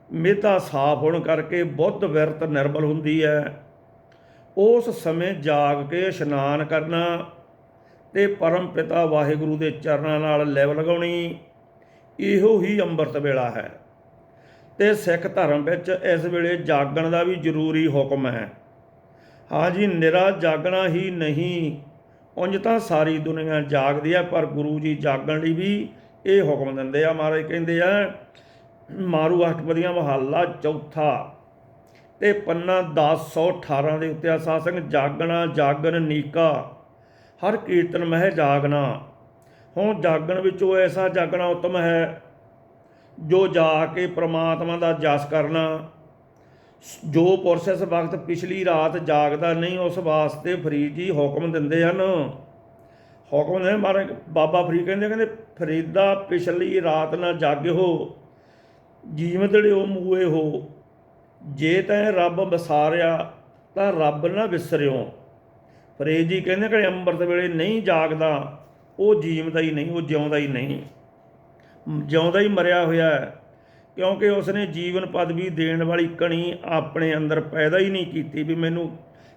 Speaker 1: ਮਿਹਤਾ ਸਾਫ਼ ਹੋਣ ਕਰਕੇ ਬੁੱਧ ਵਿਰਤ ਨਿਰਮਲ ਹੁੰਦੀ ਹੈ। ਉਸ ਸਮੇਂ ਜਾਗ ਕੇ ਇਸ਼ਨਾਨ ਕਰਨਾ ਤੇ ਪਰਮ ਪਿਤਾ ਵਾਹਿਗੁਰੂ ਦੇ ਚਰਨਾਂ ਨਾਲ ਲੈਵ ਲਗਾਉਣੀ, ਇਹੋ ਹੀ ਅੰਮ੍ਰਿਤ ਵੇਲਾ ਹੈ। ਤੇ ਸਿੱਖ ਧਰਮ ਵਿੱਚ ਇਸ ਵੇਲੇ ਜਾਗਣ ਦਾ ਵੀ ਜ਼ਰੂਰੀ ਹੁਕਮ ਹੈ। ਹਾਂਜੀ ਨਿਰਾ ਜਾਗਣਾ ਹੀ ਨਹੀਂ। ਉਂਝ ਤਾਂ ਸਾਰੀ ਦੁਨੀਆ ਜਾਗਦੀ ਹੈ ਪਰ ਗੁਰੂ ਜੀ ਜਾਗਣ ਲਈ ਵੀ ਇਹ ਹੁਕਮ ਦਿੰਦੇ ਆ। ਮਹਾਰਾਜ ਕਹਿੰਦੇ ਆ, ਮਾਰੂ ਅਸ਼ਟਪਦੀਆਂ ਮਹੱਲਾ ਚੌਥਾ ਤੇ ਪੰਨਾ 1018 ਦੇ ਉੱਤੇ ਆ ਸਾਧ ਸੰਗ ਜਾਗਣਾ, ਜਾਗਣ, ਨੀਕਾ, ਹਰ ਕੀਰਤਨ ਮਹਿ ਜਾਗਣਾ। ਹੁਣ ਜਾਗਣ ਵਿੱਚੋਂ ਐਸਾ ਜਾਗਣਾ ਉਤਮ ਹੈ ਜੋ ਜਾ ਕੇ ਪ੍ਰਮਾਤਮਾ ਦਾ ਜਸ ਕਰਨਾ ਜੋ ਪੁਰਸ਼ ਇਸ ਵਕਤ ਪਿਛਲੀ ਰਾਤ ਜਾਗਦਾ ਨਹੀਂ, ਉਸ ਵਾਸਤੇ ਫਰੀਦ ਜੀ ਹੁਕਮ ਦਿੰਦੇ ਹਨ। ਹੁਕਮ ਨੇ ਮਾਰੇ, ਬਾਬਾ ਫਰੀਦ ਕਹਿੰਦੇ ਕਹਿੰਦੇ, ਫਰੀਦਾ ਪਿਛਲੀ ਰਾਤ ਨਾ ਜਾਗਿਓ, ਜੀਵਤ ਲਿਓ ਮੂਏ ਹੋ। ਜੇ ਤੈਂ ਰੱਬ ਵਸਾਰਿਆ, ਤਾਂ ਰੱਬ ਨਾ ਵਿਸਰਿਓ। ਫਰੀਦ ਜੀ ਕਹਿੰਦੇ ਕਿ ਅੰਮ੍ਰਿਤ ਵੇਲੇ ਨਹੀਂ ਜਾਗਦਾ, ਉਹ ਜੀਵਦਾ ਹੀ ਨਹੀਂ, ਉਹ ਜਿਉਂਦਾ ਹੀ ਨਹੀਂ। ਜਿਉਂਦਾ ਹੀ ਮਰਿਆ ਹੋਇਆ ਹੈ, ਕਿਉਂਕਿ ਉਸਨੇ ਜੀਵਨ ਪਦਵੀ ਦੇਣ ਵਾਲੀ ਕਣੀ ਆਪਣੇ ਅੰਦਰ ਪੈਦਾ ਹੀ ਨਹੀਂ ਕੀਤੀ ਵੀ ਮੈਨੂੰ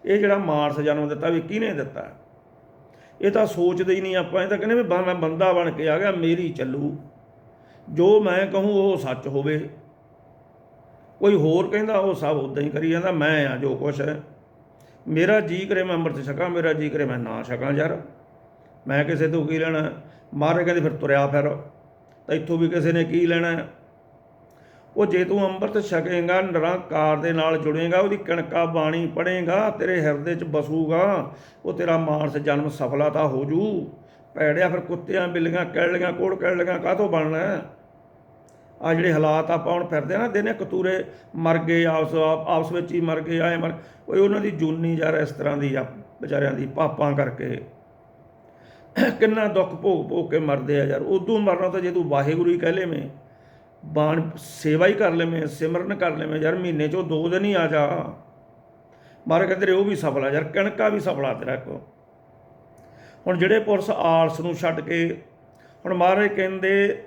Speaker 1: ਇਹ ਜਿਹੜਾ ਮਾਰਸ ਜਨਮ ਦਿੱਤਾ ਵੀ ਕਿਹਨੇ ਦਿੱਤਾ? ਇਹ ਤਾਂ ਸੋਚਦੇ ਹੀ ਨਹੀਂ ਆਪਾਂ, ਇਹ ਤਾਂ ਕਹਿੰਦੇ ਵੀ ਮੈਂ ਬੰਦਾ ਬਣ ਕੇ ਆ ਗਿਆ, ਮੇਰੀ ਚੱਲੂ। ਜੋ ਮੈਂ ਕਹੂੰ ਉਹ ਸੱਚ ਹੋਵੇ। ਕੋਈ ਹੋਰ ਕਹਿੰਦਾ ਉਹ ਸਭ ਉਦਾਂ ਹੀ ਕਰੀ ਜਾਂਦਾ, ਮੈਂ ਆ ਜੋ ਕੁਛ ਹੈ। ਮੇਰਾ ਜੀ ਕਰੇ ਮੈਂ ਅੰਮ੍ਰਿਤ ਛਕਾਂ, ਮੇਰਾ ਜੀ ਕਰੇ ਮੈਂ ਨਾ ਛਕਾਂ ਯਾਰ ਮੈਂ ਕਿਸੇ ਤੋਂ ਕੀ ਲੈਣਾ? ਮਹਾਰਾਜ ਕਹਿੰਦੇ ਫਿਰ ਤੁਰਿਆ ਫਿਰ। ਤਾਂ ਇੱਥੋਂ ਵੀ ਕਿਸੇ ਨੇ ਕੀ ਲੈਣਾ ਉਹ ਜੇ ਤੂੰ ਅੰਮ੍ਰਿਤ ਛਕੇਗਾ, ਨਿਰੰਕਾਰ ਦੇ ਨਾਲ ਜੁੜੇਗਾ, ਉਹਦੀ ਕਣਕਾ ਬਾਣੀ ਪੜ੍ਹੇਗਾ, ਤੇਰੇ ਹਿਰਦੇ 'ਚ ਬਸੂਗਾ, ਉਹ ਤੇਰਾ ਮਾਨਸ ਜਨਮ ਸਫਲਤਾ ਹੋ ਜੂ। ਪੈੜਿਆ ਫਿਰ ਕੁੱਤਿਆਂ, ਬਿੱਲੀਆਂ ਕਿਹੜੀਆਂ ਕੋੜ ਕਿਹੜੀਆਂ ਕਾਹਤੋਂ ਬਣਨਾ ਹੈ? ਆ ਜਿਹੜੇ ਹਾਲਾਤ ਆਪਾਂ ਹੁਣ ਫਿਰਦੇ ਆ ਨਾ, ਦਿਨੇ ਕਤੂਰੇ ਮਰ ਗਏ, ਆਪਸ ਆਪਸ ਵਿੱਚ ਹੀ ਮਰ ਗਏ, ਆਏ ਮਰ ਕੋਈ ਉਹਨਾਂ ਦੀ ਜੂਨੀ ਯਾਰ ਇਸ ਤਰ੍ਹਾਂ ਦੀ ਆ, ਵਿਚਾਰਿਆਂ ਦੀ, ਪਾਪਾਂ ਕਰਕੇ। ਕਿੰਨਾ ਦੁੱਖ ਭੋਗ ਭੋਗ ਕੇ ਮਰਦੇ ਆ ਯਾਰ। ਉਦੋਂ ਮਰਨਾ ਤਾਂ ਜੇ ਤੂੰ ਵਾਹਿਗੁਰੂ ਹੀ ਕਹਿ ਲੇਵੇਂ, ਬਾਣ ਸੇਵਾ ਹੀ ਕਰ ਲੇਵੇਂ, ਸਿਮਰਨ ਕਰ ਲੇਵੇਂ, ਯਾਰ ਮਹੀਨੇ ਚੋਂ ਦੋ ਦਿਨ ਹੀ ਆ ਜਾ। ਮਾਰੇ ਕਹਿੰਦੇ ਉਹ ਵੀ ਸਫਲਾ ਯਾਰ, ਕਣਕਾ ਵੀ ਸਫਲਾ ਤੇਰਾ ਕੋ ਹੁਣ ਜਿਹੜੇ ਪੁਰਸ਼ ਆਲਸ ਨੂੰ ਛੱਡ ਕੇ, ਹੁਣ ਮਹਾਰਾਜ ਕਹਿੰਦੇ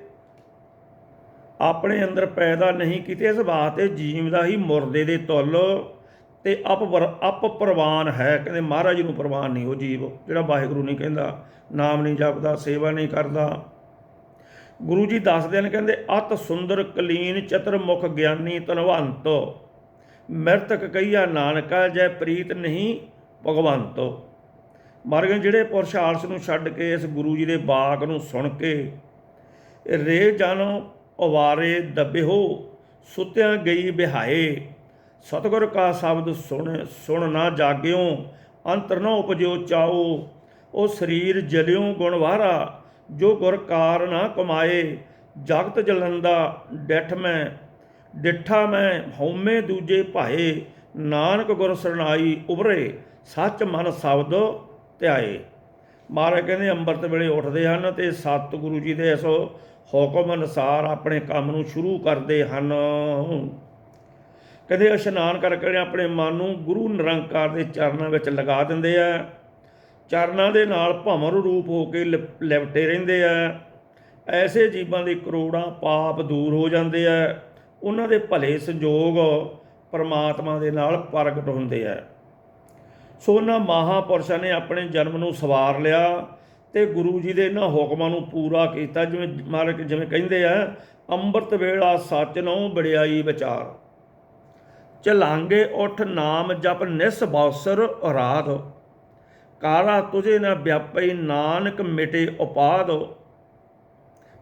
Speaker 1: ਆਪਣੇ ਅੰਦਰ ਪੈਦਾ ਨਹੀਂ ਕੀਤੇ, ਇਸ ਵਾਸਤੇ ਜੀਵ ਦਾ ਹੀ ਮੁਰਦੇ ਦੇ ਤੁੱਲ। ਤੇ ਅਪ ਅਪ ਪ੍ਰਵਾਨ ਹੈ। ਕਹਿੰਦੇ ਮਹਾਰਾਜ ਨੂੰ ਪ੍ਰਵਾਨ ਨਹੀਂ ਉਹ ਜੀਵ, ਜਿਹੜਾ ਵਾਹਿਗੁਰੂ ਨਹੀਂ ਕਹਿੰਦਾ, ਨਾਮ ਨਹੀਂ ਜਪਦਾ, ਸੇਵਾ ਨਹੀਂ ਕਰਦਾ। ਗੁਰੂ ਜੀ ਦੱਸਦੇ ਨੇ ਕਹਿੰਦੇ, ਅਤ ਸੁੰਦਰ ਕਲੀਨ ਚਤਰਮੁਖ ਗਿਆਨੀ ਧਨਵੰਤ, ਮਿਰਤਕ ਕਈਆ ਨਾਨਕਾ, ਜੈ ਪ੍ਰੀਤ ਨਹੀਂ ਭਗਵੰਤ। ਮਰਗਨ ਜਿਹੜੇ ਪੁਰਸ਼ ਆਲਸ ਨੂੰ ਛੱਡ ਕੇ ਇਸ ਗੁਰੂ ਜੀ ਦੇ ਬਾਗ ਨੂੰ ਸੁਣ ਕੇ, ਰੇ ਜਾਨੋ, ਅਵਾਰੇ ਦਬਿਹੋ, ਸੁੱਤਿਆਂ ਗਈ ਬਿਹਾਏ। ਸਤਿਗੁਰ ਕਾ ਸ਼ਬਦ ਸੁਣ ਸੁਣ ਨਾ ਜਾਗਿਓ, ਅੰਤਰ ਨਾ ਉਪਜਿਓ ਚਾਓ। ਉਹ ਸਰੀਰ ਜਲਿਓ ਗੁਣਵਾਰਾ ਜੋ ਗੁਰ ਕਾਰ ਨਾ ਕਮਾਏ। ਜਗਤ ਜਲੰਦਾ ਡਿਠ ਮੈਂ, ਡਿਠਾ ਮੈਂ, ਹਉਮੈ ਦੂਜੇ ਭਾਏ। ਨਾਨਕ ਗੁਰ ਸਰਣਾਈ ਉਭਰੇ, ਸੱਚ ਮਨ ਸ਼ਬਦ ਧਿਆਏ। ਮਹਾਰਾਜ ਕਹਿੰਦੇ, ਅੰਮ੍ਰਿਤ ਵੇਲੇ ਉੱਠਦੇ ਹਨ ਤੇ ਸਤਿਗੁਰੂ ਜੀ ਦੇ ਇਸ ਹੁਕਮ ਅਨੁਸਾਰ ਆਪਣੇ ਕੰਮ ਨੂੰ ਸ਼ੁਰੂ ਕਰਦੇ ਹਨ। ਕਹਿੰਦੇ ਇਸ਼ਨਾਨ ਕਰਕੇ ਆਪਣੇ ਮਨ ਨੂੰ ਗੁਰੂ ਨਿਰੰਕਾਰ ਦੇ ਚਰਨਾਂ ਵਿੱਚ ਲਗਾ ਦਿੰਦੇ ਆ। ਚਰਨਾਂ ਦੇ ਨਾਲ ਭਮਰ ਰੂਪ ਹੋ ਕੇ ਲਿਪ- ਲਿਪਟੇ ਰਹਿੰਦੇ ਆ। ਐਸੇ ਜੀਵਾਂ ਦੇ ਕਰੋੜਾਂ ਪਾਪ ਦੂਰ ਹੋ ਜਾਂਦੇ ਆ। ਉਹਨਾਂ ਦੇ ਭਲੇ ਸੰਜੋਗ ਪਰਮਾਤਮਾ ਦੇ ਨਾਲ ਪ੍ਰਗਟ ਹੁੰਦੇ ਆ। ਸੋ ਉਹਨਾਂ ਮਹਾਪੁਰਸ਼ਾਂ ਨੇ ਆਪਣੇ ਜਨਮ ਨੂੰ ਸਵਾਰ ਲਿਆ ਤੇ ਗੁਰੂ ਜੀ ਦੇ ਇਹਨਾਂ ਹੁਕਮਾਂ ਨੂੰ ਪੂਰਾ ਕੀਤਾ। ਜਿਵੇਂ ਮਾਰਕ ਜਿਵੇਂ ਕਹਿੰਦੇ ਆ, ਅੰਮ੍ਰਿਤ ਵੇਲਾ ਸੱਚ ਨੂੰ ਬੜਿਆਈ ਵਿਚਾਰ। ਚਲਾਂਗੇ ਉਠ ਨਾਮ ਜਪ ਨਿਸ ਬੌਸਰ ਰਾਧ। ਕਾਰਾ ਤੁਝੇ ਨਾ ਵਿਆਪਈ ਨਾਨਕ ਮਿਟੇ ਉਪਾਦ।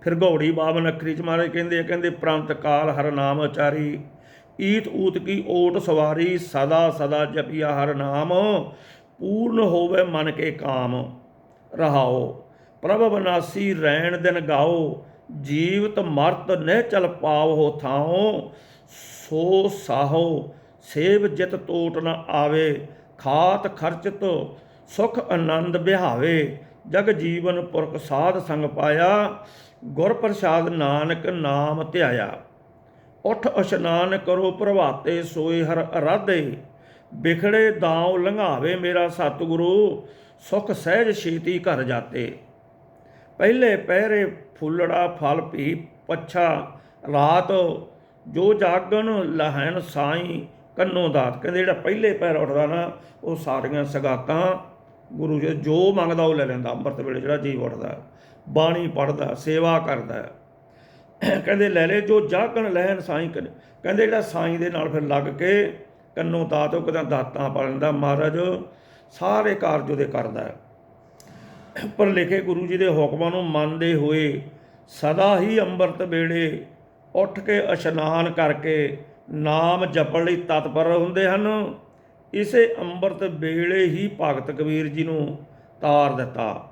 Speaker 1: ਫਿਰ ਗੌੜੀ ਬਾਵਨ ਅੱਖਰੀ ਚ ਮਹਾਰਾਜ ਕਹਿੰਦੇ ਕਹਿੰਦੇ, ਪ੍ਰੰਤ ਕਾਲ ਹਰ ਨਾਮ ਉਚਾਰੀ। ਈਤ ਊਤ ਕੀ ਓਟ ਸਵਾਰੀ, ਸਦਾ ਸਦਾ ਜਪਿਆ ਹਰ ਨਾਮ। ਪੂਰਨ ਹੋਵੇ ਮਨ ਕੇ ਕਾਮ। ਰਹਾਓ, ਪ੍ਰਭ ਬਨਾਸੀ ਰੈਣ ਦਿਨ ਗਾਓ। ਜੀਵਤ ਮਰਤ ਨਹਿ ਚਲ ਪਾਵੋ ਥਾਓ ਸੋ ਸਾਹੋ ਸੇਵ ਜਿਤ ਤੋਟ ਨ ਆਵੇ, ਖਾਤ ਖਰਚਤ ਸੁਖ ਆਨੰਦ ਬਿਹਾਵੇ। ਜਗ ਜੀਵਨ ਪੁਰਖ ਸਾਧ ਸੰਗ ਪਾਇਆ, ਗੁਰ ਪ੍ਰਸਾਦ ਨਾਨਕ ਨਾਮ ਧਿਆਇਆ। ਉਠ ਇਸ਼ਨਾਨ ਕਰੋ ਪ੍ਰਭਾਤੇ, ਸੋਏ ਹਰ ਅਰਾਧੇ। ਬਿਖੜੇ ਦਾਉ ਲੰਘਾਵੇ ਮੇਰਾ ਸਤਿਗੁਰੂ, ਸੁਖ ਸਹਿਜ ਛੇਤੀ ਘਰ ਜਾਤੇ। ਪਹਿਲੇ ਪਹਿਰੇ ਫੁੱਲੜਾ ਫਲ ਭੀ ਪੱਛਾ, ਰਾਤ ਜੋ ਜਾਗਣ ਲਹਿਣ ਸਾਈਂ ਕੰਨੋ ਦਾਤ। ਕਹਿੰਦੇ ਜਿਹੜਾ ਪਹਿਲੇ ਪੈਰ ਉੱਠਦਾ ਨਾ, ਉਹ ਸਾਰੀਆਂ ਸਗਾਤਾਂ, ਗੁਰੂ ਜੀ ਜੋ ਮੰਗਦਾ ਉਹ ਲੈ ਲੈਂਦਾ, ਅੰਮ੍ਰਿਤ ਵੇਲੇ ਜਿਹੜਾ ਜੀਵ ਉੱਠਦਾ, ਬਾਣੀ ਪੜਦਾ ਸੇਵਾ ਕਰਦਾ। ਕਹਿੰਦੇ ਲੈ ਲੈ, ਜੋ ਜਾਗਣ ਲਹਿਨ ਸਾਈ ਕਰ ਕਹਿੰਦੇ ਜਿਹੜਾ ਸਾਈਂ ਦੇ ਨਾਲ ਫਿਰ ਲੱਗ ਕੇ ਕੰਨੋ ਦਾਤ, ਉਹ ਕਹਿੰਦਾ ਦਾਤਾਂ ਪਾ ਲੈਂਦਾ, ਮਹਾਰਾਜ ਸਾਰੇ ਕਾਰਜ ਉਹਦੇ ਕਰਦਾ। ਪਰ ਲਿਖੇ ਗੁਰੂ ਜੀ ਦੇ ਹੁਕਮਾਂ ਨੂੰ ਮੰਨਦੇ ਹੋਏ ਸਦਾ ਹੀ ਅੰਮ੍ਰਿਤ ਵੇਲੇ ਉੱਠ ਕੇ ਇਸ਼ਨਾਨ ਕਰਕੇ ਨਾਮ ਜਪਣ ਲਈ ਤਤਪਰ ਹੁੰਦੇ ਹਨ। ਇਸੇ ਅੰਮ੍ਰਿਤ ਵੇਲੇ ਹੀ ਭਗਤ ਕਬੀਰ ਜੀ ਨੂੰ ਤਾਰ ਦਿੱਤਾ।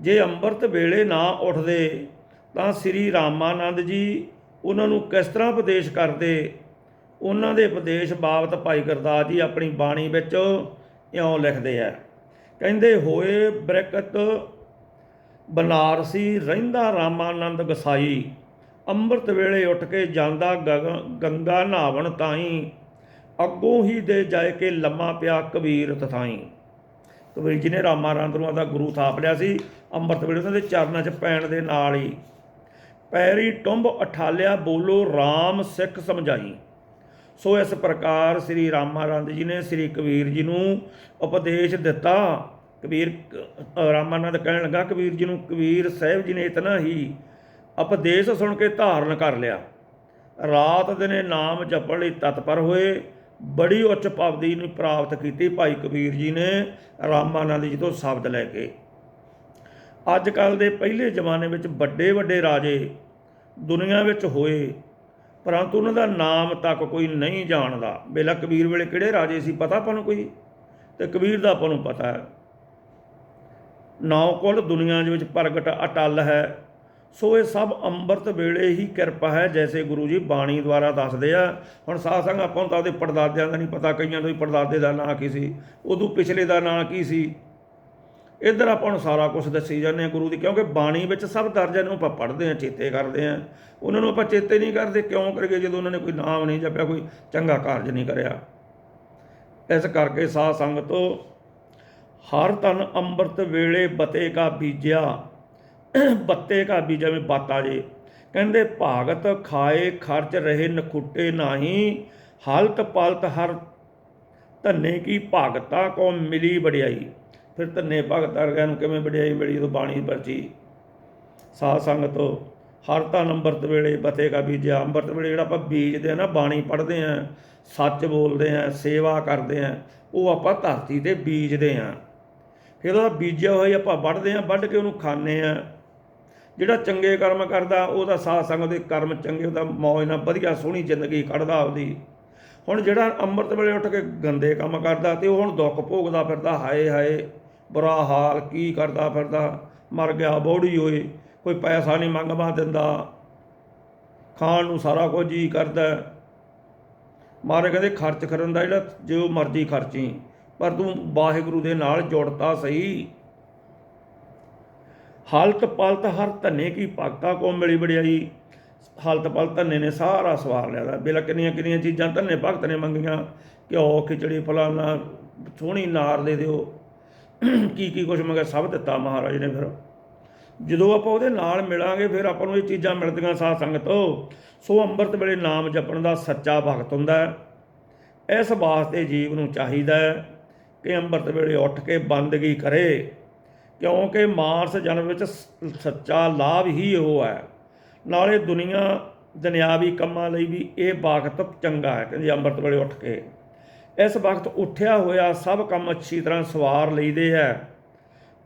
Speaker 1: ਜੇ ਅੰਮ੍ਰਿਤ ਵੇਲੇ ਨਾ ਉੱਠਦੇ, ਤਾਂ ਸ੍ਰੀ ਰਾਮਾਨੰਦ ਜੀ ਉਹਨਾਂ ਨੂੰ ਕਿਸ ਤਰ੍ਹਾਂ ਉਪਦੇਸ਼ ਕਰਦੇ? ਉਹਨਾਂ ਦੇ ਉਪਦੇਸ਼ ਬਾਬਤ ਭਾਈ ਗੁਰਦਾਸ ਜੀ ਆਪਣੀ ਬਾਣੀ ਵਿੱਚ ਇਉਂ ਲਿਖਦੇ ਆ। ਕਹਿੰਦੇ, ਹੋਏ ਬਰਕਤ ਬਨਾਰਸੀ ਰਹਿੰਦਾ ਰਾਮਾਨੰਦ ਗਸਾਈ ਅੰਮ੍ਰਿਤ ਵੇਲੇ ਉੱਠ ਕੇ ਜਾਂਦਾ ਗਗ- ਗੰਗਾ ਨਹਾਵਣ ਤਾਈ, ਅੱਗੋਂ ਹੀ ਦੇ ਜਾਏ ਕੇ ਲੰਮਾ ਪਿਆ ਕਬੀਰ ਤਥਾਈ। ਕਬੀਰ ਜੀ ਨੇ ਰਾਮਾਨੰਦ ਨੂੰ ਦਾ ਗੁਰੂ ਥਾਪ ਲਿਆ ਸੀ, ਅੰਮ੍ਰਿਤ ਵੇਲੇ ਉਹਨਾਂ ਦੇ ਚਰਨਾਂ 'ਚ ਪੈਣ ਦੇ ਨਾਲ ਹੀ। ਪੈਰੀ ਟੁੰਬ ਅਠਾਲਿਆ ਬੋਲੋ RAM ਸਿੱਖ ਸਮਝਾਈ। ਸੋ ਇਸ ਪ੍ਰਕਾਰ ਸ੍ਰੀ ਰਾਮਾ ਰਾਮਾਨੰਦ ਜੀ ਨੇ ਸ੍ਰੀ ਕਬੀਰ ਜੀ ਨੂੰ ਉਪਦੇਸ਼ ਦਿੱਤਾ। ਕਬੀਰ ਰਾਮਾਨੰਦ ਕਹਿਣ ਲੱਗਾ, ਕਬੀਰ ਜੀ ਨੂੰ ਕਬੀਰ ਸਾਹਿਬ ਜੀ ਨੇ ਇਤਨਾ ਹੀ ਉਪਦੇਸ਼ ਸੁਣ ਕੇ ਧਾਰਨ ਕਰ ਲਿਆ। ਰਾਤ ਦਿਨੇ ਨਾਮ ਜਪਣ ਲਈ ਤਤਪਰ ਹੋਏ। ਬੜੀ ਉੱਚ ਪਦਵੀ ਨੂੰ ਪ੍ਰਾਪਤ ਕੀਤੀ ਭਾਈ ਕਬੀਰ ਜੀ ਨੇ ਰਾਮਾਨੰਦ ਜੀ ਤੋਂ ਸ਼ਬਦ ਲੈ ਕੇ। ਅੱਜ ਕੱਲ ਦੇ ਪਹਿਲੇ ਜ਼ਮਾਨੇ ਵਿੱਚ ਵੱਡੇ ਵੱਡੇ ਰਾਜੇ ਦੁਨੀਆ ਵਿੱਚ ਹੋਏ, ਪਰੰਤੂ ਉਹਨਾਂ ਦਾ ਨਾਮ ਤੱਕ ਕੋਈ ਨਹੀਂ ਜਾਣਦਾ। ਬੇਲਾ ਕਬੀਰ ਵੇਲੇ ਕਿਹੜੇ ਰਾਜੇ ਸੀ ਪਤਾ ਆਪਾਂ ਨੂੰ ਕੋਈ? ਤੇ ਕਬੀਰ ਦਾ ਆਪਾਂ ਨੂੰ ਪਤਾ। ਹੈ ਨੌ ਕੁਲ ਦੁਨੀਆ ਦੇ ਵਿੱਚ ਪ੍ਰਗਟ ਅਟਲ ਹੈ। ਸੋ ਇਹ ਸਭ ਅੰਮ੍ਰਿਤ ਵੇਲੇ ਹੀ ਕਿਰਪਾ ਹੈ, ਜੈਸੇ ਗੁਰੂ ਜੀ ਬਾਣੀ ਦੁਆਰਾ ਦੱਸਦੇ ਆ। ਹੁਣ ਸਾਧ ਸੰਗ ਆਪਾਂ ਨੂੰ ਤਾਂ ਉਹਦੇ ਪੜਦਾਦਿਆਂ ਦਾ ਨਹੀਂ ਪਤਾ, ਕਈਆਂ ਨੂੰ ਪੜਦਾਦੇ ਦਾ ਨਾਂ ਕੀ ਸੀ, ਉਦੋਂ ਪਿਛਲੇ ਦਾ ਨਾਂ ਕੀ ਸੀ। ਇੱਧਰ ਆਪਾਂ ਨੂੰ ਸਾਰਾ ਕੁਝ ਦੱਸੀ ਜਾਂਦੇ ਆ ਗੁਰੂ ਦੀ, ਕਿਉਂਕਿ ਬਾਣੀ ਵਿੱਚ ਸਭ ਦਰਜਿਆਂ ਨੂੰ ਆਪਾਂ ਪੜ੍ਹਦੇ ਆ, ਚੇਤੇ ਕਰਦੇ ਆ। ਉਹਨਾਂ ਨੂੰ ਆਪਾਂ ਚੇਤੇ ਨਹੀਂ ਕਰਦੇ, ਕਿਉਂ ਕਰਗੇ ਜਦੋਂ ਉਹਨਾਂ ਨੇ ਕੋਈ ਨਾਮ ਨਹੀਂ ਜਪਿਆ, ਕੋਈ ਚੰਗਾ ਕਾਰਜ ਨਹੀਂ ਕਰਿਆ। ਇਸ ਕਰਕੇ ਸਾਧ ਸੰਗਤੋ, ਹਰ ਤਨ ਅੰਮ੍ਰਿਤ ਵੇਲੇ ਬਤੇ ਕਾ ਬੀਜਿਆ ਬੱਤੇ ਕਾ ਬੀਜ ਜਿਵੇਂ ਬਾਤਾ ਜੇ। ਕਹਿੰਦੇ, ਭਾਗਤ ਖਾਏ ਖਰਚ ਰਹੇ ਨਖੁੱਟੇ ਨਾਹੀ, ਹਲਤ ਪਲਤ ਹਰ ਧੰਨੇ ਕੀ ਭਾਗਤਾ ਕੋ ਮਿਲੀ ਵਡਿਆਈ। ਫਿਰ ਧੰਨੇ ਭਗਤ ਵਰਗਿਆਂ ਕਿਵੇਂ ਵਡਿਆਈ ਮਿਲੀ, ਜਦੋਂ ਬਾਣੀ ਵਰਜੀ ਸਾਧ ਸੰਗਤ, ਹਰ ਧਨ ਅੰਮ੍ਰਿਤ ਵੇਲੇ ਬਤੇ ਕਾ ਬੀਜਿਆ ਅੰਮ੍ਰਿਤ ਵੇਲੇ ਜਿਹੜਾ ਆਪਾਂ ਬੀਜਦੇ ਆ ਨਾ, ਬਾਣੀ ਪੜ੍ਹਦੇ ਆ ਸੱਚ ਬੋਲਦੇ ਆ ਸੇਵਾ ਕਰਦੇ ਆ ਉਹ ਆਪਾਂ ਧਰਤੀ ਤੇ ਬੀਜਦੇ ਆ ਫਿਰ ਉਹਦਾ ਬੀਜਿਆ ਹੋਇਆ ਆਪਾਂ ਵੱਢਦੇ ਆ ਵੱਢ ਕੇ ਉਹਨੂੰ ਖਾਂਦੇ ਆ ਜਿਹੜਾ ਚੰਗੇ ਕਰਮ ਕਰਦਾ, ਉਹਦਾ ਸਾਧ ਸੰਗਤ ਦੇ ਕਰਮ ਚੰਗੇ, ਉਹਦਾ ਮੌਜ ਨਾਲ ਵਧੀਆ ਸੋਹਣੀ ਜ਼ਿੰਦਗੀ ਕੱਢਦਾ ਆਪਦੀ। ਹੁਣ ਜਿਹੜਾ ਅੰਮ੍ਰਿਤ ਵੇਲੇ ਉੱਠ ਕੇ ਗੰਦੇ ਕੰਮ ਕਰਦਾ ਤੇ ਉਹ ਹੁਣ ਦੁੱਖ ਭੋਗਦਾ ਫਿਰਦਾ, ਹਾਏ ਹਾਏ, ਬੁਰਾ ਹਾਲ, ਕੀ ਕਰਦਾ ਫਿਰਦਾ, ਮਰ ਗਿਆ, ਬੋੜੀ ਹੋਏ ਕੋਈ ਪੈਸਾ ਨਹੀਂ ਮੰਗਵਾ ਦਿੰਦਾ। ਖਾਣ ਨੂੰ ਸਾਰਾ ਕੁਝ ਜੀ ਕਰਦਾ। ਮਾਰੇ ਕਹਿੰਦੇ ਖਰਚ ਕਰਨ ਦਾ ਜਿਹੜਾ, ਜੋ ਮਰਜ਼ੀ ਖਰਚੀ, ਪਰ ਤੂੰ ਵਾਹਿਗੁਰੂ ਦੇ ਨਾਲ ਜੁੜਤਾ ਸਹੀ। ਹਾਲਤ ਪਲਤ ਹਰ ਧੰਨੇ ਕੀ ਭਗਤਾ ਕੋ ਮਿਲੀ ਵਡਿਆਈ। ਹਾਲਤ ਪਲਤ ਧੰਨੇ ਨੇ ਸਾਰਾ ਸਵਾਰ ਲਿਆ ਦਾ। ਬਿਲ ਕਿੰਨੀਆਂ ਕਿੰਨੀਆਂ ਚੀਜ਼ਾਂ ਧੰਨੇ ਭਗਤ ਨੇ ਮੰਗੀਆਂ। ਘਿਓ, ਖਿਚੜੀ, ਫਲਾਣਾ, ਸੋਹਣੀ ਨਾਰ ਦੇ ਦਿਓ। ਕੀ ਕੀ ਕੁਛ ਮੰਗਿਆ, ਸਭ ਦਿੱਤਾ ਮਹਾਰਾਜ ਨੇ ਫਿਰ। ਜਦੋਂ ਆਪਾਂ ਉਹਦੇ ਨਾਲ ਮਿਲਾਂਗੇ, ਫਿਰ ਆਪਾਂ ਨੂੰ ਇਹ ਚੀਜ਼ਾਂ ਮਿਲਦੀਆਂ ਸਾਧ ਸੰਗਤੋ। ਸੋ ਅੰਮ੍ਰਿਤ ਵੇਲੇ ਨਾਮ ਜਪਣ ਦਾ ਸੱਚਾ ਭਗਤ ਹੁੰਦਾ ਹੈ। ਇਸ ਵਾਸਤੇ ਜੀਵ ਨੂੰ ਚਾਹੀਦਾ ਹੈ ਕਿ ਅੰਮ੍ਰਿਤ ਵੇਲੇ ਉੱਠ ਕੇ ਬੰਦਗੀ ਕਰੇ। ਕਿਉਂਕਿ ਮਾਨਸ ਜਨਮ ਵਿੱਚ ਸੱਚਾ ਲਾਭ ਹੀ ਉਹ ਹੈ। ਨਾਲੇ ਦੁਨੀਆ ਦੁਨਿਆਵੀ ਕੰਮਾਂ ਲਈ ਵੀ ਇਹ ਵਕਤ ਚੰਗਾ ਹੈ, ਕਹਿੰਦੇ ਅੰਮ੍ਰਿਤ ਵੇਲੇ ਉੱਠ ਕੇ। ਇਸ ਵਕਤ ਉੱਠਿਆ ਹੋਇਆ ਸਭ ਕੰਮ ਅੱਛੀ ਤਰ੍ਹਾਂ ਸਵਾਰ ਲਈਦੇ ਹੈ।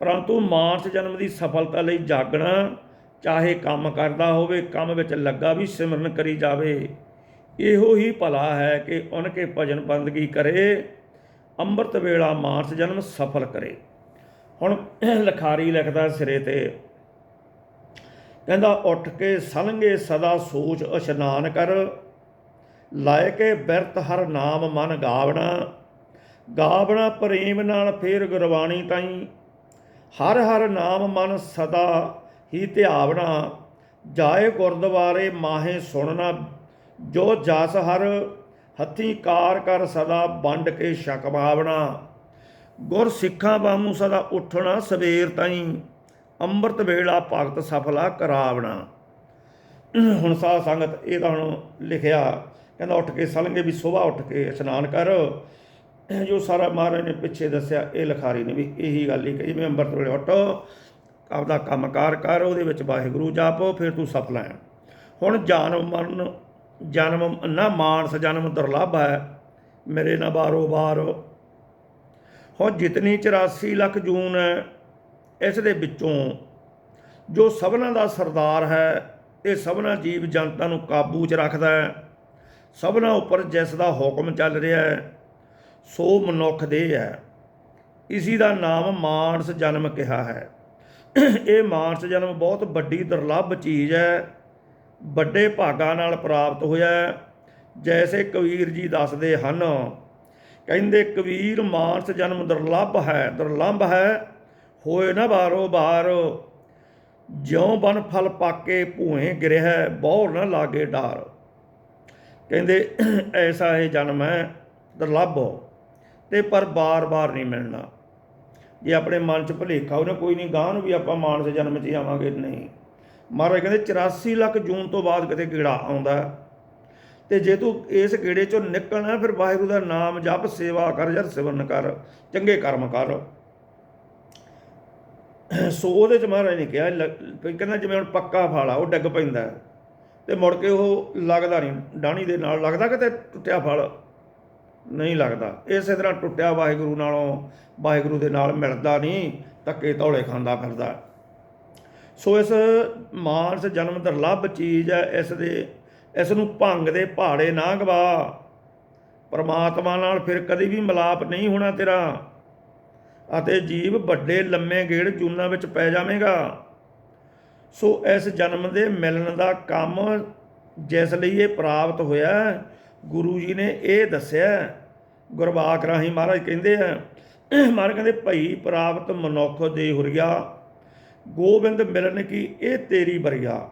Speaker 1: ਪਰੰਤੂ ਮਾਨਸ ਜਨਮ ਦੀ ਸਫਲਤਾ ਲਈ ਜਾਗਣਾ, ਚਾਹੇ ਕੰਮ ਕਰਦਾ ਹੋਵੇ, ਕੰਮ ਵਿੱਚ ਲੱਗਾ ਵੀ ਸਿਮਰਨ ਕਰੀ ਜਾਵੇ। ਇਹੋ ਹੀ ਭਲਾ ਹੈ ਕਿ ਉਨਕੇ ਭਜਨ ਬੰਦਗੀ ਕਰੇ, ਅੰਮ੍ਰਿਤ ਵੇਲਾ ਮਾਨਸ ਜਨਮ ਸਫਲ ਕਰੇ। ਹੁਣ ਲਖਾਰੀ ਲਿਖਦਾ ਸਿਰੇ ਤੇ, ਕਹਿੰਦਾ, ਉੱਠ ਕੇ ਸਲੰਗੇ ਸਦਾ ਸੋਚ ਇਸ਼ਨਾਨ ਕਰ, ਲਾਇ ਕੇ ਬਿਰਤ ਹਰ ਨਾਮ ਮਨ ਗਾਵਣਾ ਗਾਵਣਾ ਪ੍ਰੇਮ ਨਾਲ ਫੇਰ ਗੁਰਬਾਣੀ ਤਾਈ, ਹਰ ਹਰ ਨਾਮ ਮਨ ਸਦਾ ਹੀ ਧਿਆਵਣਾ, ਜਾਏ ਗੁਰਦੁਆਰੇ ਮਾਹੇ ਸੁਣਨਾ, ਜੋ ਜਸ ਹਰ ਹੱਥੀ ਕਾਰ ਕਰ ਸਦਾ ਵੰਡ ਕੇ ਸ਼ਕਮਾਵਣਾ ਗੁਰ ਸਿੱਖਾਂ ਵਾਂਗੂ ਸਦਾ ਉੱਠਣਾ ਸਵੇਰ ਤਾਈਂ, ਅੰਮ੍ਰਿਤ ਵੇਲਾ ਭਗਤ ਸਫਲਾ ਕਰਾਵਣਾ। ਹੁਣ ਸਾਧ ਸੰਗਤ ਇਹ ਤਾਂ ਹੁਣ ਲਿਖਿਆ, ਕਹਿੰਦਾ ਉੱਠ ਕੇ ਸਲੰਗੇ ਵੀ ਸੁਬਾਹ ਉੱਠ ਕੇ ਇਸ਼ਨਾਨ ਕਰ। ਜੋ ਸਾਰਾ ਮਹਾਰਾਜ ਨੇ ਪਿੱਛੇ ਦੱਸਿਆ, ਇਹ ਲਿਖਾਰੀ ਨੇ ਵੀ ਇਹੀ ਗੱਲ ਹੀ ਕਹੀ ਮੈਂ ਅੰਮ੍ਰਿਤ ਵੇਲੇ ਉੱਠ, ਆਪਦਾ ਕੰਮਕਾਰ ਕਰ, ਉਹਦੇ ਵਿੱਚ ਵਾਹਿਗੁਰੂ ਜਾਪੋ, ਫਿਰ ਤੂੰ ਸਫਲ ਹੈ ਹੁਣ ਜਨਮ ਮਰਨ, ਜਨਮ ਨਾ ਮਾਨਸ ਜਨਮ ਦੁਰਲੱਭ ਹੈ, ਮੇਰੇ ਨਾ ਬਾਰੋ ਬਾਰ ਹੁਣ ਜਿਤਨੀ 84 ਲੱਖ ਜੂਨ ਹੈ, ਇਸ ਦੇ ਵਿੱਚੋਂ ਜੋ ਸਭਨਾਂ ਦਾ ਸਰਦਾਰ ਹੈ ਤੇ ਸਭਨਾਂ ਜੀਵ ਜਨਤਾ ਨੂੰ ਕਾਬੂ 'ਚ ਰੱਖਦਾ ਹੈ। ਸਭਨਾ ਉੱਪਰ ਜਿਸ ਦਾ ਹੁਕਮ ਚੱਲ ਰਿਹਾ ਹੈ, ਸੋ ਮਨੁੱਖ ਦੇ ਹੈ। ਇਸੀ ਦਾ ਨਾਮ ਮਾਨਸ ਜਨਮ ਕਿਹਾ ਹੈ। ਇਹ ਮਾਨਸ ਜਨਮ ਬਹੁਤ ਵੱਡੀ ਦੁਰਲੱਭ ਚੀਜ਼ ਹੈ। ਵੱਡੇ ਭਾਗਾਂ ਨਾਲ ਪ੍ਰਾਪਤ ਹੋਇਆ ਜੈਸੇ ਕਬੀਰ ਜੀ ਦੱਸਦੇ ਹਨ ਕਹਿੰਦੇ ਕਬੀਰ ਮਾਨਸ ਜਨਮ ਦੁਰਲੱਭ ਹੈ ਦੁਰਲੱਭ ਹੈ, ਹੋਏ ਨਾ ਬਾਰੋ ਬਾਰ। ਜਿਉ ਬਨ ਫਲ ਪਾਕੇ ਭੂਏ ਗਿਰਿਆ ਬਹੁ ਨਾ ਲਾਗੇ ਡਾਰ। ਕਹਿੰਦੇ ਐਸਾ ਇਹ ਜਨਮ ਹੈ, ਦੁਰਲੱਭ ਤੇ ਪਰ ਬਾਰ-ਬਾਰ ਨਹੀਂ ਮਿਲਣਾ। ਜੇ ਆਪਣੇ ਮਨ 'ਚ ਭੁਲੇਖਾ ਉਹਨੇ ਕੋਈ ਨਹੀਂ ਗਾਂ ਨੂੰ ਵੀ ਆਪਾਂ ਮਾਨਸ ਜਨਮ 'ਚ ਹੀ ਆਵਾਂਗੇ। ਨਹੀਂ। ਮਹਾਰਾਜ ਕਹਿੰਦੇ 84 ਲੱਖ ਜੂਨ ਤੋਂ ਬਾਅਦ ਕਿਤੇ ਗੇੜਾ ਆਉਂਦਾ। ਤੇ ਜੇ ਤੂੰ ਇਸ ਗੇੜੇ 'ਚੋਂ ਨਿਕਲਣਾ ਫਿਰ ਵਾਹਿਗੁਰੂ ਦਾ ਨਾਮ ਜਪ ਸੇਵਾ ਕਰ ਯਾਰ ਸਿਮਰਨ ਕਰ ਚੰਗੇ ਕਰਮ ਕਰ। ਸੋ ਉਹਦੇ 'ਚ ਮਹਾਰਾਜ ਨੇ ਕਿਹਾ ਲ- ਕਹਿੰਦਾ ਜਿਵੇਂ ਹੁਣ ਪੱਕਾ ਫਲ ਆ ਉਹ ਡਿੱਗ ਪੈਂਦਾ ਹੈ, ਤੇ ਮੁੜ ਕੇ ਉਹ ਲੱਗਦਾ ਨਹੀਂ ਡਾਣੀ ਦੇ ਨਾਲ ਲੱਗਦਾ ਕਿਤੇ ਟੁੱਟਿਆ ਫਲ? ਨਹੀਂ ਲੱਗਦਾ। ਇਸੇ ਤਰ੍ਹਾਂ ਟੁੱਟਿਆ ਵਾਹਿਗੁਰੂ ਨਾਲੋਂ ਵਾਹਿਗੁਰੂ ਦੇ ਨਾਲ ਮਿਲਦਾ ਨਹੀਂ ਧੱਕੇ ਧੌਲੇ ਖਾਂਦਾ ਫਿਰਦਾ। ਸੋ ਇਸ ਮਾਨਸ ਜਨਮ ਦੁਰਲੱਭ ਚੀਜ਼ ਹੈ ਇਸ ਦੇ ਇਸ ਨੂੰ ਭੰਗ ਦੇ ਪਹਾੜੇ ਨਾ ਗਵਾ। ਪਰਮਾਤਮਾ ਨਾਲ ਫਿਰ ਕਦੀ ਵੀ ਮਿਲਾਪ ਨਹੀਂ ਹੋਣਾ ਤੇਰਾ। ਅਤੇ ਜੀਵ ਵੱਡੇ ਲੰਮੇ ਗੇੜ ਜੂਨਾਂ ਵਿੱਚ ਪੈ ਜਾਵੇਗਾ। ਸੋ ਇਸ ਜਨਮ ਦੇ ਮਿਲਣ ਦਾ ਕੰਮ ਜਿਸ ਲਈ ਇਹ ਪ੍ਰਾਪਤ ਹੋਇਆ ਗੁਰੂ ਜੀ ਨੇ ਇਹ ਦੱਸਿਆ ਗੁਰਬਾਖ ਰਾਹੀਂ ਮਹਾਰਾਜ ਕਹਿੰਦੇ ਆ, ਮਹਾਰਾਜ ਕਹਿੰਦੇ, ਭਈ ਪ੍ਰਾਪਤ ਮਨੁੱਖ ਦੇ ਹੁਰਿਆ, ਗੋਬਿੰਦ ਮਿਲਨ ਕੀ ਇਹ ਤੇਰੀ ਬਰੀਆ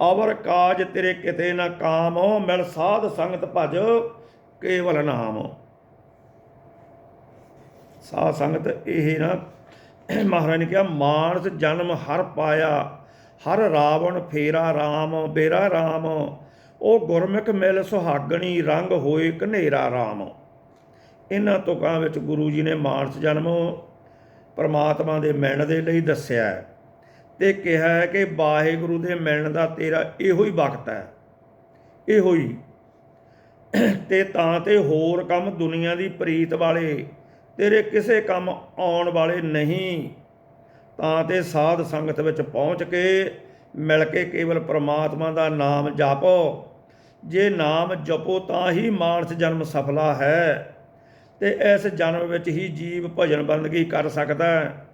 Speaker 1: ਅਵਰ ਕਾਜ ਤੇਰੇ ਕਿਤੇ ਨਾ ਕਾਮ, ਮਿਲ ਸਾਧ ਸੰਗਤ ਭਜ ਕੇਵਲ ਨਾਮ। ਸਾਧ ਸੰਗਤ ਇਹ ਨਾ, ਮਹਾਰਾਜ ਨੇ ਕਿਹਾ, ਮਾਨਸ ਜਨਮ ਹਰ ਪਾਇਆ, ਹਰ ਰਾਵਣ ਫੇਰਾ RAM ਬੇਰਾ RAM ਉਹ ਗੁਰਮੁਖ ਮਿਲ ਸੁਹਾਗਣੀ, ਰੰਗ ਹੋਏ ਕਨੇਰਾ RAM ਇਹਨਾਂ ਤੁਕਾਂ ਵਿੱਚ ਗੁਰੂ ਜੀ ਨੇ ਮਾਨਸ ਜਨਮ ਪਰਮਾਤਮਾ ਦੇ ਮਿਲਣ ਦੇ ਲਈ ਦੱਸਿਆ ਹੈ। ਤੇ ਕਿਹਾ ਹੈ ਕਿ ਵਾਹਿਗੁਰੂ ਦੇ ਮਿਲਣ ਦਾ ਤੇਰਾ ਇਹੋ ਹੀ ਵਕਤ ਹੈ। ਇਹੋ ਹੀ। ਤੇ ਤਾਂ ਤੇ ਹੋਰ ਕੰਮ ਦੁਨੀਆ ਦੀ ਪ੍ਰੀਤ ਵਾਲੇ, ਤੇਰੇ ਕਿਸੇ ਕੰਮ ਆਉਣ ਵਾਲੇ ਨਹੀਂ। ਤਾਂ ਤੇ ਸਾਧ ਸੰਗਤ ਵਿੱਚ ਪਹੁੰਚ ਕੇ ਮਿਲ ਕੇ ਕੇਵਲ ਪ੍ਰਮਾਤਮਾ ਦਾ ਨਾਮ ਜਪੋ। ਜੇ ਨਾਮ ਜਪੋ ਤਾਂ ਹੀ ਮਾਨਸ ਜਨਮ ਸਫਲਾ ਹੈ ਤੇ ਇਸ ਜਨਮ ਵਿੱਚ ਹੀ ਜੀਵ ਭਜਨ ਬੰਦਗੀ ਕਰ ਸਕਦਾ ਹੈ।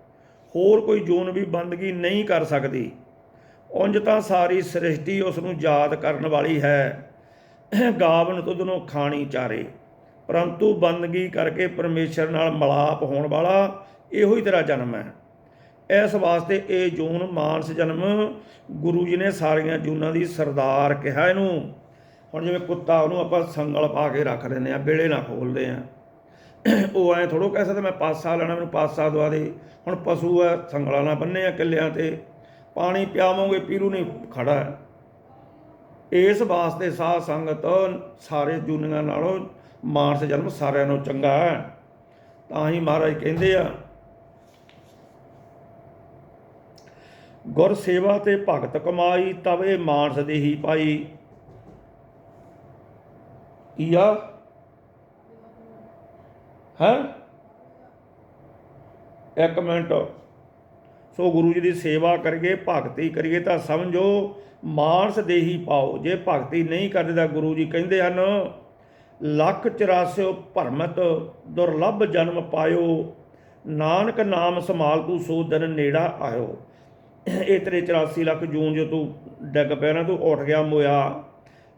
Speaker 1: ਹੋਰ ਕੋਈ ਜੂਨ ਵੀ ਬੰਦਗੀ ਨਹੀਂ ਕਰ ਸਕਦੀ। ਉਂਝ ਤਾਂ ਸਾਰੀ ਸ੍ਰਿਸ਼ਟੀ ਉਸ ਨੂੰ ਯਾਦ ਕਰਨ ਵਾਲੀ ਹੈ। ਗਾਵਨ ਤੁਧਨੋਂ ਖਾਣੀ ਚਾਰੇ। ਪਰੰਤੂ ਬੰਦਗੀ ਕਰਕੇ ਪਰਮੇਸ਼ਰ ਨਾਲ ਮਲਾਪ ਹੋਣ ਵਾਲਾ ਇਹੋ ਹੀ ਤੇਰਾ ਜਨਮ ਹੈ। ਇਸ ਵਾਸਤੇ ਇਹ ਜੂਨ ਮਾਨਸ ਜਨਮ ਗੁਰੂ ਜੀ ਨੇ ਸਾਰੀਆਂ ਜੂਨਾਂ ਦੀ ਸਰਦਾਰ ਕਿਹਾ ਇਹਨੂੰ। ਹੁਣ ਜਿਵੇਂ ਕੁੱਤਾ, ਉਹਨੂੰ ਆਪਾਂ ਸੰਗਲ ਪਾ ਕੇ ਰੱਖ ਦਿੰਦੇ ਆ ਬੇੜੇ ਨਾ ਖੋਲਦੇ ਆ ਉਹ ਐ ਥੋੜੋ ਕਹਿ ਸਕਦਾ ਮੈਂ ਪਾਸਾ ਲੈਣਾ ਮੈਨੂੰ ਪਾਸਾ ਦਵਾ ਦੇ। ਹੁਣ ਪਸ਼ੂ ਆ, ਸੰਗਲਾਂ ਨਾਲ ਬੰਨੇ ਆ ਕਿੱਲਿਆਂ ਤੇ। ਪਾਣੀ ਪਿਆਵੋਗੇ, ਪੀਰੂ ਨਹੀਂ, ਖੜਾ ਇਸ ਵਾਸਤੇ ਸਾਧ ਸੰਗਤ ਸਾਰੇ ਜੁਨੀਆਂ ਨਾਲੋਂ ਮਾਨਸ ਜਨਮ ਸਾਰਿਆਂ ਨੂੰ ਚੰਗਾ ਹੈ। ਤਾਂ ਹੀ ਮਹਾਰਾਜ ਕਹਿੰਦੇ ਆ ਗੁਰ ਸੇਵਾ ਤੇ ਭਗਤ ਕਮਾਈ, ਤਵੇ ਮਾਨਸ ਦੇਹੀ ਪਾਈ। ਕੀਆ ਹੈ? ਇੱਕ ਮਿੰਟ। ਸੋ ਗੁਰੂ ਜੀ ਦੀ ਸੇਵਾ ਕਰੀਏ, ਭਗਤੀ ਕਰੀਏ ਤਾਂ ਸਮਝੋ, ਮਾਨਸ ਦੇਹੀ ਪਾਓ। ਜੇ ਭਗਤੀ ਨਹੀਂ ਕਰਦੇ ਤਾਂ ਗੁਰੂ ਜੀ ਕਹਿੰਦੇ ਹਨ, ਲੱਖ 84 ਭਰਮਤ, ਦੁਰਲਭ ਜਨਮ ਪਾਇਓ। ਨਾਨਕ ਨਾਮ ਸੰਭਾਲ ਤੂੰ, ਸੋ ਦਿਨ ਨੇੜਾ ਆਇਓ। ਇਹ ਤੇਰੇ 84 ਲੱਖ ਜੂਨ ਜੋ ਤੂੰ ਡਿੱਗ ਪਿਆ ਨਾ, ਤੂੰ ਉੱਠ ਗਿਆ, ਮੋਇਆ।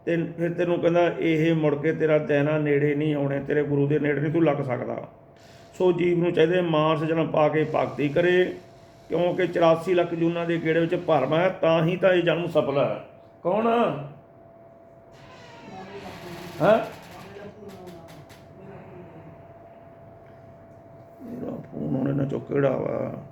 Speaker 1: ਤੇ ਫਿਰ ਤੈਨੂੰ ਕਹਿੰਦਾ ਇਹ ਮੁੜ ਕੇ ਤੇਰਾ ਦਿਨਾ ਨੇੜੇ ਨਹੀਂ ਆਉਣੇ, ਤੇਰੇ ਗੁਰੂ ਦੇ ਨੇੜੇ ਨਹੀਂ ਤੂੰ ਲੱਗ ਸਕਦਾ। ਸੋ ਜੀਵ ਨੂੰ ਚਾਹੀਦੇ ਮਾਨਸ ਜਨਮ ਪਾ ਕੇ ਭਗਤੀ ਕਰੇ, ਕਿਉਂਕਿ 84 ਲੱਖ ਜੂਨਾਂ ਦੇ ਗੇੜੇ ਵਿੱਚ ਭਰਮ ਹੈ, ਤਾਂ ਹੀ ਤਾਂ ਇਹ ਜਨਮ ਸਫਲ ਹੈ। ਕੌਣ? ਹੈ? ਇਹਦਾ ਫੋਨ ਉਹਨੇ ਨਾ ਚੁੱਕ ਕਿਹੜਾ ਵਾ?